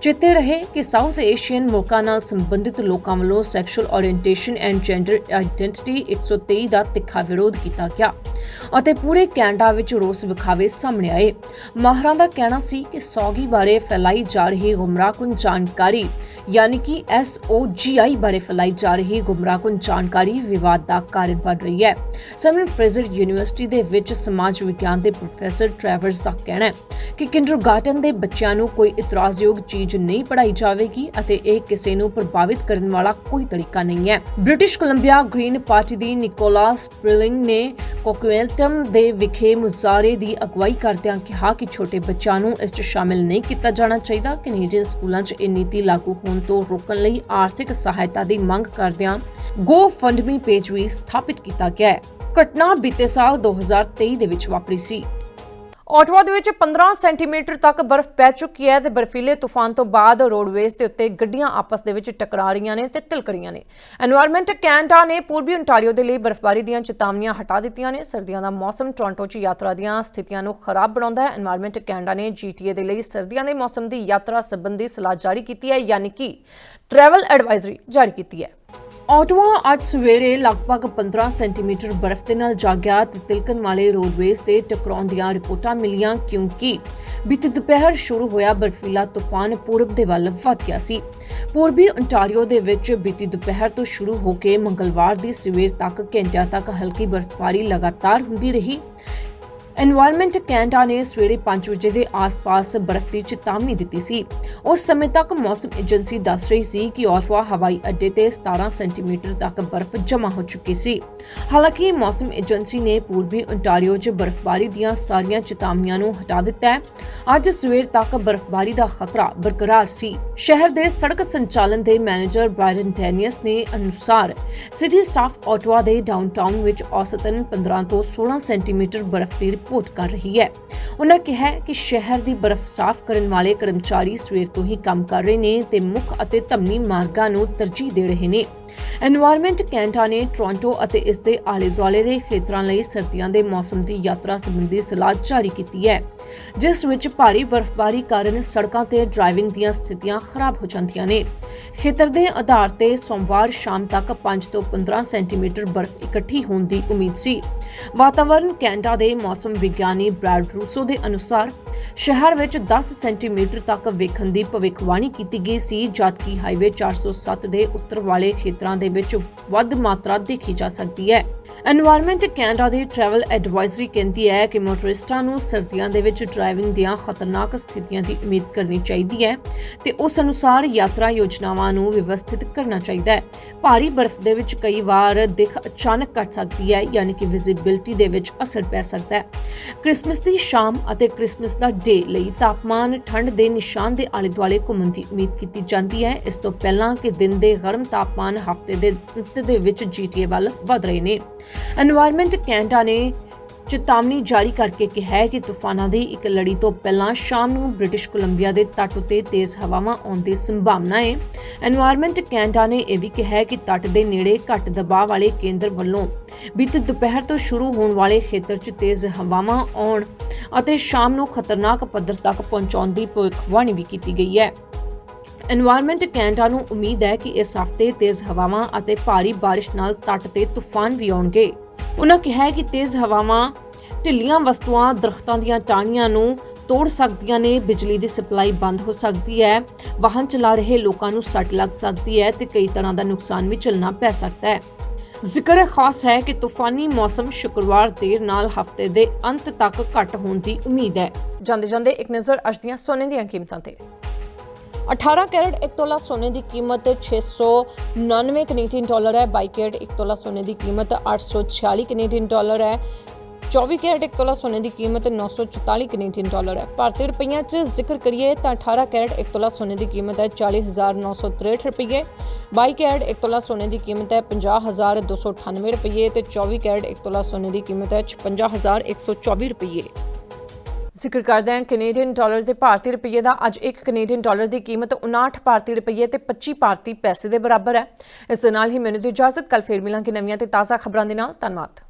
ਚੇਤੇ ਰਹੇ ਕਿ ਸਾਊਥ ਏਸ਼ੀਅਨ ਮੁਲਕਾਂ ਨਾਲ ਸੰਬੰਧਿਤ ਲੋਕਾਂ ਵੱਲੋਂ sexual orientation and gender identity 123 ਦਾ ਤਿੱਖਾ ਵਿਰੋਧ ਕੀਤਾ ਗਿਆ ਅਤੇ ਪੂਰੇ ਕੈਨੇਡਾ ਵਿੱਚ ਰੋਸ ਵਿਖਾਵੇ ਸਾਹਮਣੇ ਆਏ। ਮਾਹਰਾਂ ਦਾ ਕਹਿਣਾ ਸੀ ਕਿ ਸੌਗੀ ਬਾਰੇ ਫੈਲਾਈ ਜਾ ਰਹੀ ਗੁੰਮਰਾਹਕੁਨ ਜਾਣਕਾਰੀ, ਯਾਨੀ ਕਿ ਐਸਓਜੀਆਈ ਬਾਰੇ ਫੈਲਾਈ ਜਾ ਰਹੀ ਗੁੰਮਰਾਹਕੁਨ ਜਾਣਕਾਰੀ ਵਿਵਾਦ ਦਾ ਕਾਰਨ ਬਣ ਰਹੀ ਹੈ। ਸੈਮਨ ਫਰੇਜ਼ਰ ਯੂਨੀਵਰਸਿਟੀ ਦੇ ਵਿੱਚ ਸਮਾਜ ਵਿਗਿਆਨ ਦੇ ਪ੍ਰੋਫੈਸਰ ਟ੍ਰੈਵਰਸ ਦਾ ਕਹਿਣਾ ਹੈ ਕਿ ਕਿੰਡਰਗਾਰਟਨ ਦੇ ਬੱਚਿਆਂ ਨੂੰ ਕੋਈ ਇਤਰਾਜ਼ਯੋਗ ਚੀਜ਼ ਨਹੀਂ ਪੜਾਈ ਜਾਵੇਗੀ ਅਤੇ ਇਹ ਕਿਸੇ ਨੂੰ ਪ੍ਰਭਾਵਿਤ ਕਰਨ ਵਾਲਾ ਕੋਈ ਤਰੀਕਾ ਨਹੀਂ ਹੈ। ਬ੍ਰਿਟਿਸ਼ ਕੋਲੰਬੀਆ ਗ੍ਰੀਨ ਪਾਰਟੀ ਦੀ ਨਿਕੋਲਾਸ ਪ੍ਰਿਲਿੰਗ ਨੇ ਕੋਕੁਐਲਟਮ ਦੇ ਵਿਖੇ ਮੁਜ਼ਾਹਰੇ ਦੀ ਅਗਵਾਈ ਕਰਦਿਆਂ ਕਿਹਾ ਕਿ ਛੋਟੇ ਬੱਚਿਆਂ ਨੂੰ ਇਸ 'ਚ ਸ਼ਾਮਿਲ ਨਹੀਂ ਕੀਤਾ ਜਾਣਾ ਚਾਹੀਦਾ। ਕੈਨੇਡੀਅਨ ਸਕੂਲਾਂ 'ਚ ਇਹ ਨੀਤੀ ਲਾਗੂ ਹੋਣ ਤੋਂ ਰੋਕਣ ਲਈ ਆਰਥਿਕ ਸਹਾਇਤਾ ਦੀ ਮੰਗ ਕਰਦਿਆਂ ਗੋ ਫੰਡਮੀ ਪੇਜ ਵੀ ਸਥਾਪਿਤ ਕੀਤਾ ਗਿਆ ਹੈ। ਘਟਨਾ ਬੀਤੇ ਸਾਲ 2023 ਦੇ ਵਿੱਚ ਵਾਪਰੀ ਸੀ। ਆਟਵਾ ਦੇ ਵਿੱਚ 15 ਸੈਂਟੀਮੀਟਰ ਤੱਕ ਬਰਫ਼ ਪੈ ਚੁੱਕੀ ਹੈ ਤੇ ਬਰਫੀਲੇ ਤੂਫਾਨ ਤੋਂ ਬਾਅਦ ਰੋਡਵੇਜ਼ ਦੇ ਉੱਤੇ ਗੱਡੀਆਂ ਆਪਸ ਦੇ ਵਿੱਚ ਟਕਰਾ ਰਹੀਆਂ ਨੇ ਤੇ ਤਿਲਕ ਰਹੀਆਂ ਨੇ। এনवायरमेंट ਕੈਨੇਡਾ ਨੇ ਪੂਰਬੀ ਓਨਟਾਰੀਓ ਦੇ ਲਈ ਬਰਫ਼ਬਾਰੀ ਦੀਆਂ ਚੇਤਾਵਨੀਆਂ ਹਟਾ ਦਿੱਤੀਆਂ ਨੇ। ਸਰਦੀਆਂ ਦਾ ਮੌਸਮ ਟੋਰਾਂਟੋ 'ਚ ਯਾਤਰਾ ਦੀਆਂ ਸਥਿਤੀਆਂ ਨੂੰ ਖਰਾਬ ਬਣਾਉਂਦਾ ਹੈ। এনवायरमेंट ਕੈਨੇਡਾ ਨੇ ਜੀਟੀਏ ਦੇ ਲਈ ਸਰਦੀਆਂ ਦੇ ਮੌਸਮ ਦੀ ਯਾਤਰਾ ਸੰਬੰਧੀ ਸਲਾਹ ਜਾਰੀ ਕੀਤੀ ਹੈ, ਯਾਨੀ ਕਿ ਟਰੈਵਲ ਐਡਵਾਈਜ਼ਰੀ ਜਾਰੀ ਕੀਤੀ ਹੈ। ਆਟਵਾ ਅੱਜ ਸਵੇਰੇ ਲਗਭਗ 15 ਸੈਂਟੀਮੀਟਰ ਬਰਫ਼ ਦੇ ਨਾਲ ਜਾਗਿਆ ਤੇ ਤਿਲਕਣ ਵਾਲੇ ਰੋਡਵੇਜ਼ ਤੇ ਟਕਰਾਉਣ ਦੀਆਂ ਰਿਪੋਰਟਾਂ ਮਿਲੀਆਂ, ਕਿਉਂਕਿ ਬੀਤੀ ਦੁਪਹਿਰ ਸ਼ੁਰੂ ਹੋਇਆ ਬਰਫੀਲਾ ਤੂਫਾਨ ਪੂਰਬ ਦੇ ਵੱਲ ਵੱਧ ਗਿਆ ਸੀ। ਪੂਰਬੀ ਓਨਟਾਰੀਓ ਦੇ ਵਿੱਚ ਬੀਤੀ ਦੁਪਹਿਰ ਤੋਂ ਸ਼ੁਰੂ ਹੋ ਕੇ ਮੰਗਲਵਾਰ ਦੀ ਸਵੇਰ ਤੱਕ ਘੰਟਿਆਂ ਤੱਕ ਹਲਕੀ ਬਰਫ਼ਬਾਰੀ ਲਗਾਤਾਰ ਹੁੰਦੀ ਰਹੀ। ਐਨਵਾਇਰਨਮੈਂਟ ਕੈਨੇਡਾ ਨੇ ਸਵੇਰੇ 5 ਵਜੇ ਦੇ ਆਸ-ਪਾਸ ਬਰਫ਼ ਦੀ ਚੇਤਾਵਨੀ ਦਿੱਤੀ ਸੀ। ਉਸ ਸਮੇਂ ਤੱਕ ਮੌਸਮ ਏਜੰਸੀ ਦੱਸ ਰਹੀ ਸੀ ਕਿ ਔਟਵਾ ਹਵਾਈ ਅੱਡੇ ਤੇ 17 ਸੈਂਟੀਮੀਟਰ ਤੱਕ ਬਰਫ਼ ਜਮ੍ਹਾਂ ਹੋ ਚੁੱਕੀ ਸੀ। ਹਾਲਾਂਕਿ ਮੌਸਮ ਏਜੰਸੀ ਨੇ ਪੂਰਬੀ ontario 'ਚ ਬਰਫ਼ਬਾਰੀ ਦੀਆਂ ਸਾਰੀਆਂ ਚੇਤਾਵਨੀਆਂ ਨੂੰ ਹਟਾ ਦਿੱਤਾ ਹੈ। ਅੱਜ ਸਵੇਰ ਤੱਕ ਬਰਫ਼ਬਾਰੀ ਦਾ ਖਤਰਾ ਬਰਕਰਾਰ ਸੀ। ਸ਼ਹਿਰ ਦੇ ਸੜਕ ਸੰਚਾਲਨ ਦੇ ਮੈਨੇਜਰ ਬ੍ਰਾਇਡਨ ਡੈਨੀਅਸ ਨੇ ਅਨੁਸਾਰ ਸਿਟੀ ਸਟਾਫ ਆਟਵਾ ਦੇ ਡਾਊਨਟਾਊਨ ਵਿੱਚ ਔਸਤਨ 15 ਤੋਂ 16 ਸੈਂਟੀਮੀਟਰ ਬਰਫ਼ ਦੀ ਰਿਪੋਰਟ ਕਰ ਰਹੀ ਹੈ। ਉਹਨਾਂ ਕਿਹਾ ਕਿ ਸ਼ਹਿਰ ਦੀ ਬਰਫ਼ ਸਾਫ਼ ਕਰਨ ਵਾਲੇ ਕਰਮਚਾਰੀ ਸਵੇਰ ਤੋਂ ਹੀ ਕੰਮ ਕਰ ਰਹੇ ਨੇ ਤੇ ਮੁੱਖ ਅਤੇ ਧਮਨੀ ਮਾਰਗਾਂ ਨੂੰ ਤਰਜੀਹ ਦੇ ਰਹੇ ਨੇ। ਐਨਵਾਇਰਨਮੈਂਟ ਕੈਨੇਡਾ ਨੇ ਟੋਰਾਂਟੋ ਅਤੇ ਇਸ ਦੇ ਆਲੇ-ਦੁਆਲੇ ਦੇ ਖੇਤਰਾਂ ਲਈ ਸਰਦੀਆਂ ਦੇ ਮੌਸਮ ਦੀ ਯਾਤਰਾ ਸੰਬੰਧੀ ਸਲਾਹ ਜਾਰੀ ਕੀਤੀ ਹੈ, ਜਿਸ ਵਿੱਚ ਭਾਰੀ ਬਰਫ਼ਬਾਰੀ ਕਾਰਨ ਸੜਕਾਂ ਤੇ ਡਰਾਈਵਿੰਗ ਦੀਆਂ ਸਥਿਤੀਆਂ ਖਰਾਬ ਹੋ ਜਾਂਦੀਆਂ ਨੇ। ਖੇਤਰ ਦੇ ਆਧਾਰ ਤੇ ਸੋਮਵਾਰ ਸ਼ਾਮ ਤੱਕ 5 ਤੋਂ 15 ਸੈਂਟੀਮੀਟਰ ਬਰਫ਼ ਇਕੱਠੀ ਹੋਣ ਦੀ ਉਮੀਦ ਸੀ। ਵਾਤਾਵਰਣ ਕੈਨੇਡਾ ਦੇ ਮੌਸਮ ਵਿਗਿਆਨੀ ਬ੍ਰੈਡ ਰੂਸੋ ਦੇ ਅਨੁਸਾਰ, ਸ਼ਹਿਰ ਵਿੱਚ 10 ਸੈਂਟੀਮੀਟਰ ਤੱਕ ਵੇਖਣ ਦੀ ਭਵਿੱਖਬਾਣੀ ਕੀਤੀ ਗਈ ਸੀ, ਜਦਕਿ ਹਾਈਵੇ 407 ਦੇ ਉੱਤਰ ਵਾਲੇ ਖੇਤਰ ਦੇ ਵਿੱਚ ਵੱਧ ਮਾਤਰਾ ਦੇਖੀ ਜਾ ਸਕਦੀ ਹੈ। ਐਨਵਾਇਰਨਮੈਂਟ ਕੈਨੇਡਾ ਦੀ ਟਰੈਵਲ ਐਡਵਾਈਜ਼ਰੀ ਕਹਿੰਦੀ ਹੈ ਕਿ ਮੋਟਰਿਸਟਾਂ ਨੂੰ ਸਰਦੀਆਂ ਦੇ ਵਿੱਚ ਡਰਾਈਵਿੰਗ ਦੀਆਂ ਖਤਰਨਾਕ ਸਥਿਤੀਆਂ ਦੀ ਉਮੀਦ ਕਰਨੀ ਚਾਹੀਦੀ ਹੈ ਤੇ ਉਸ ਅਨੁਸਾਰ ਯਾਤਰਾ ਯੋਜਨਾਵਾਂ ਨੂੰ ਵਿਵਸਥਿਤ ਕਰਨਾ ਚਾਹੀਦਾ ਹੈ। ਭਾਰੀ ਬਰਫ਼ ਦੇ ਵਿੱਚ ਕਈ ਵਾਰ ਦਿੱਖ ਅਚਾਨਕ ਘਟ ਸਕਦੀ ਹੈ, ਯਾਨੀ ਕਿ ਵਿਜ਼ਿਬਿਲਟੀ ਦੇ ਵਿੱਚ ਅਸਰ ਪੈ ਸਕਦਾ ਹੈ। ਕ੍ਰਿਸਮਸ ਦੀ ਸ਼ਾਮ ਅਤੇ ਕ੍ਰਿਸਮਸ ਦਾ ਡੇ ਲਈ ਤਾਪਮਾਨ ਠੰਡ ਦੇ ਨਿਸ਼ਾਨ ਦੇ ਆਲੇ-ਦੁਆਲੇ ਘੁੰਮਣ ਦੀ ਉਮੀਦ ਕੀਤੀ ਜਾਂਦੀ ਹੈ। ਇਸ ਤੋਂ ਪਹਿਲਾਂ ਕਿ ਦਿਨ ਦੇ ਗਰਮ ਤਾਪਮਾਨ ਹਫ਼ਤੇ ਦੇ ਅੰਤ ਦੇ ਵਿੱਚ GTA ਵੱਲ ਵਧ ਰਹੇ ਨੇ। ਐਨਵਾਇਰਨਮੈਂਟ ਕੈਨੇਡਾ ਨੇ ਚੇਤਾਵਨੀ ਜਾਰੀ ਕਰਕੇ ਕਿਹਾ ਹੈ ਕਿ ਤੂਫਾਨਾਂ ਦੀ ਇੱਕ ਲੜੀ ਤੋਂ ਪਹਿਲਾਂ ਸ਼ਾਮ ਨੂੰ ਬ੍ਰਿਟਿਸ਼ ਕੋਲੰਬੀਆ ਦੇ ਤੱਟ ਉਤੇ ਤੇਜ਼ ਹਵਾਵਾਂ ਆਉਣ ਦੀ ਸੰਭਾਵਨਾ ਹੈ। ਐਨਵਾਇਰਨਮੈਂਟ ਕੈਨੇਡਾ ਨੇ ਇਹ ਵੀ ਕਿਹਾ ਹੈ ਕਿ ਤੱਟ ਦੇ ਨੇੜੇ ਘੱਟ ਦਬਾਅ ਵਾਲੇ ਕੇਂਦਰ ਵੱਲੋਂ ਬੀਤੇ ਦੁਪਹਿਰ ਤੋਂ ਸ਼ੁਰੂ ਹੋਣ ਵਾਲੇ ਖੇਤਰ 'ਚ ਤੇਜ਼ ਹਵਾਵਾਂ ਆਉਣ ਅਤੇ ਸ਼ਾਮ ਨੂੰ ਖਤਰਨਾਕ ਪੱਧਰ ਤੱਕ ਪਹੁੰਚਾਉਣ ਦੀ ਭਵਿੱਖਬਾਣੀ ਵੀ ਕੀਤੀ ਗਈ ਹੈ। ਐਨਵਾਇਰਨਮੈਂਟ ਕੈਨੇਡਾ ਨੂੰ ਉਮੀਦ ਹੈ ਕਿ ਇਸ ਹਫ਼ਤੇ ਤੇਜ਼ ਹਵਾਵਾਂ ਅਤੇ ਭਾਰੀ ਬਾਰਿਸ਼ ਨਾਲ ਤੱਟ ਤੇ ਤੂਫਾਨ ਵੀ ਆਉਣਗੇ। ਉਨ੍ਹਾਂ ਕਿਹਾ ਕਿ ਤੇਜ਼ ਹਵਾਵਾਂ ਢਿੱਲੀਆਂ ਵਸਤੂਆਂ, ਦਰਖਤਾਂ ਦੀਆਂ ਟਾਹਣੀਆਂ ਨੂੰ ਤੋੜ ਸਕਦੀਆਂ ਨੇ, ਬਿਜਲੀ ਦੀ ਸਪਲਾਈ ਬੰਦ ਹੋ ਸਕਦੀ ਹੈ, ਵਾਹਨ ਚਲਾ ਰਹੇ ਲੋਕਾਂ ਨੂੰ ਸੱਟ ਲੱਗ ਸਕਦੀ ਹੈ ਤੇ ਕਈ ਤਰ੍ਹਾਂ ਦਾ ਨੁਕਸਾਨ ਵੀ ਝੱਲਣਾ ਪੈ ਸਕਦਾ ਹੈ। ਜ਼ਿਕਰ ਖਾਸ ਹੈ ਕਿ ਤੂਫਾਨੀ ਮੌਸਮ ਸ਼ੁੱਕਰਵਾਰ ਦੇਰ ਨਾਲ ਹਫ਼ਤੇ ਦੇ ਅੰਤ ਤੱਕ ਘਟ ਹੋਣ ਦੀ ਉਮੀਦ ਹੈ। ਜਾਂਦੇ ਜਾਂਦੇ ਇੱਕ ਨਜ਼ਰ ਅੱਜ ਦੀਆਂ ਸੋਨੇ ਦੀਆਂ ਕੀਮਤਾਂ ਤੇ। 18 ਕੈਰਟ 1 ਤੋਲਾ ਸੋਨੇ ਦੀ ਕੀਮਤ 699 ਕੈਨੇਡੀਅਨ ਡਾਲਰ ਹੈ 22 ਕੈਰਟ 1 ਤੋਲਾ ਸੋਨੇ ਦੀ ਕੀਮਤ 846 ਕੈਨੇਡੀਅਨ ਡਾਲਰ ਹੈ 24 ਕੈਰਟ 1 ਤੋਲਾ ਸੋਨੇ ਦੀ ਕੀਮਤ 944 ਕੈਨੇਡੀਅਨ ਡਾਲਰ ਹੈ। ਭਾਰਤੀ ਰੁਪਈਆ 'ਚ ਜ਼ਿਕਰ ਕਰੀਏ ਤਾਂ 18 ਕੈਰਟ 1 ਤੋਲਾ ਸੋਨੇ ਦੀ ਕੀਮਤ ਹੈ 40963 ਰੁਪਏ 22 ਕੈਰਟ 1 ਤੋਲਾ ਸੋਨੇ ਦੀ ਕੀਮਤ ਹੈ 50298 ਰੁਪਏ ਤੇ 24 ਕੈਰਟ 1 ਤੋਲਾ ਸੋਨੇ ਦੀ ਕੀਮਤ ਹੈ 56124 ਰੁਪਏ ਜ਼ਿਕਰ ਕਰਦੇ ਹਾਂ ਕੈਨੇਡੀਅਨ ਡਾਲਰ ਤੇ ਭਾਰਤੀ ਰੁਪਏ ਦਾ ਅੱਜ ਇੱਕ ਕੈਨੇਡੀਅਨ ਡਾਲਰ ਦੀ ਕੀਮਤ 59 ਭਾਰਤੀ ਰੁਪਏ ਤੇ 25 ਭਾਰਤੀ ਪੈਸੇ ਦੇ ਬਰਾਬਰ ਹੈ। ਇਸ ਦੇ ਨਾਲ ਹੀ ਮੈਨੂੰ ਦੀ ਇਜਾਜ਼ਤ ਕੱਲ ਫੇਰ ਮਿਲਾਂਗੇ ਨਵੀਆਂ ਤੇ ਤਾਜ਼ਾ ਖਬਰਾਂ ਦੇ ਨਾਲ। ਧੰਨਵਾਦ।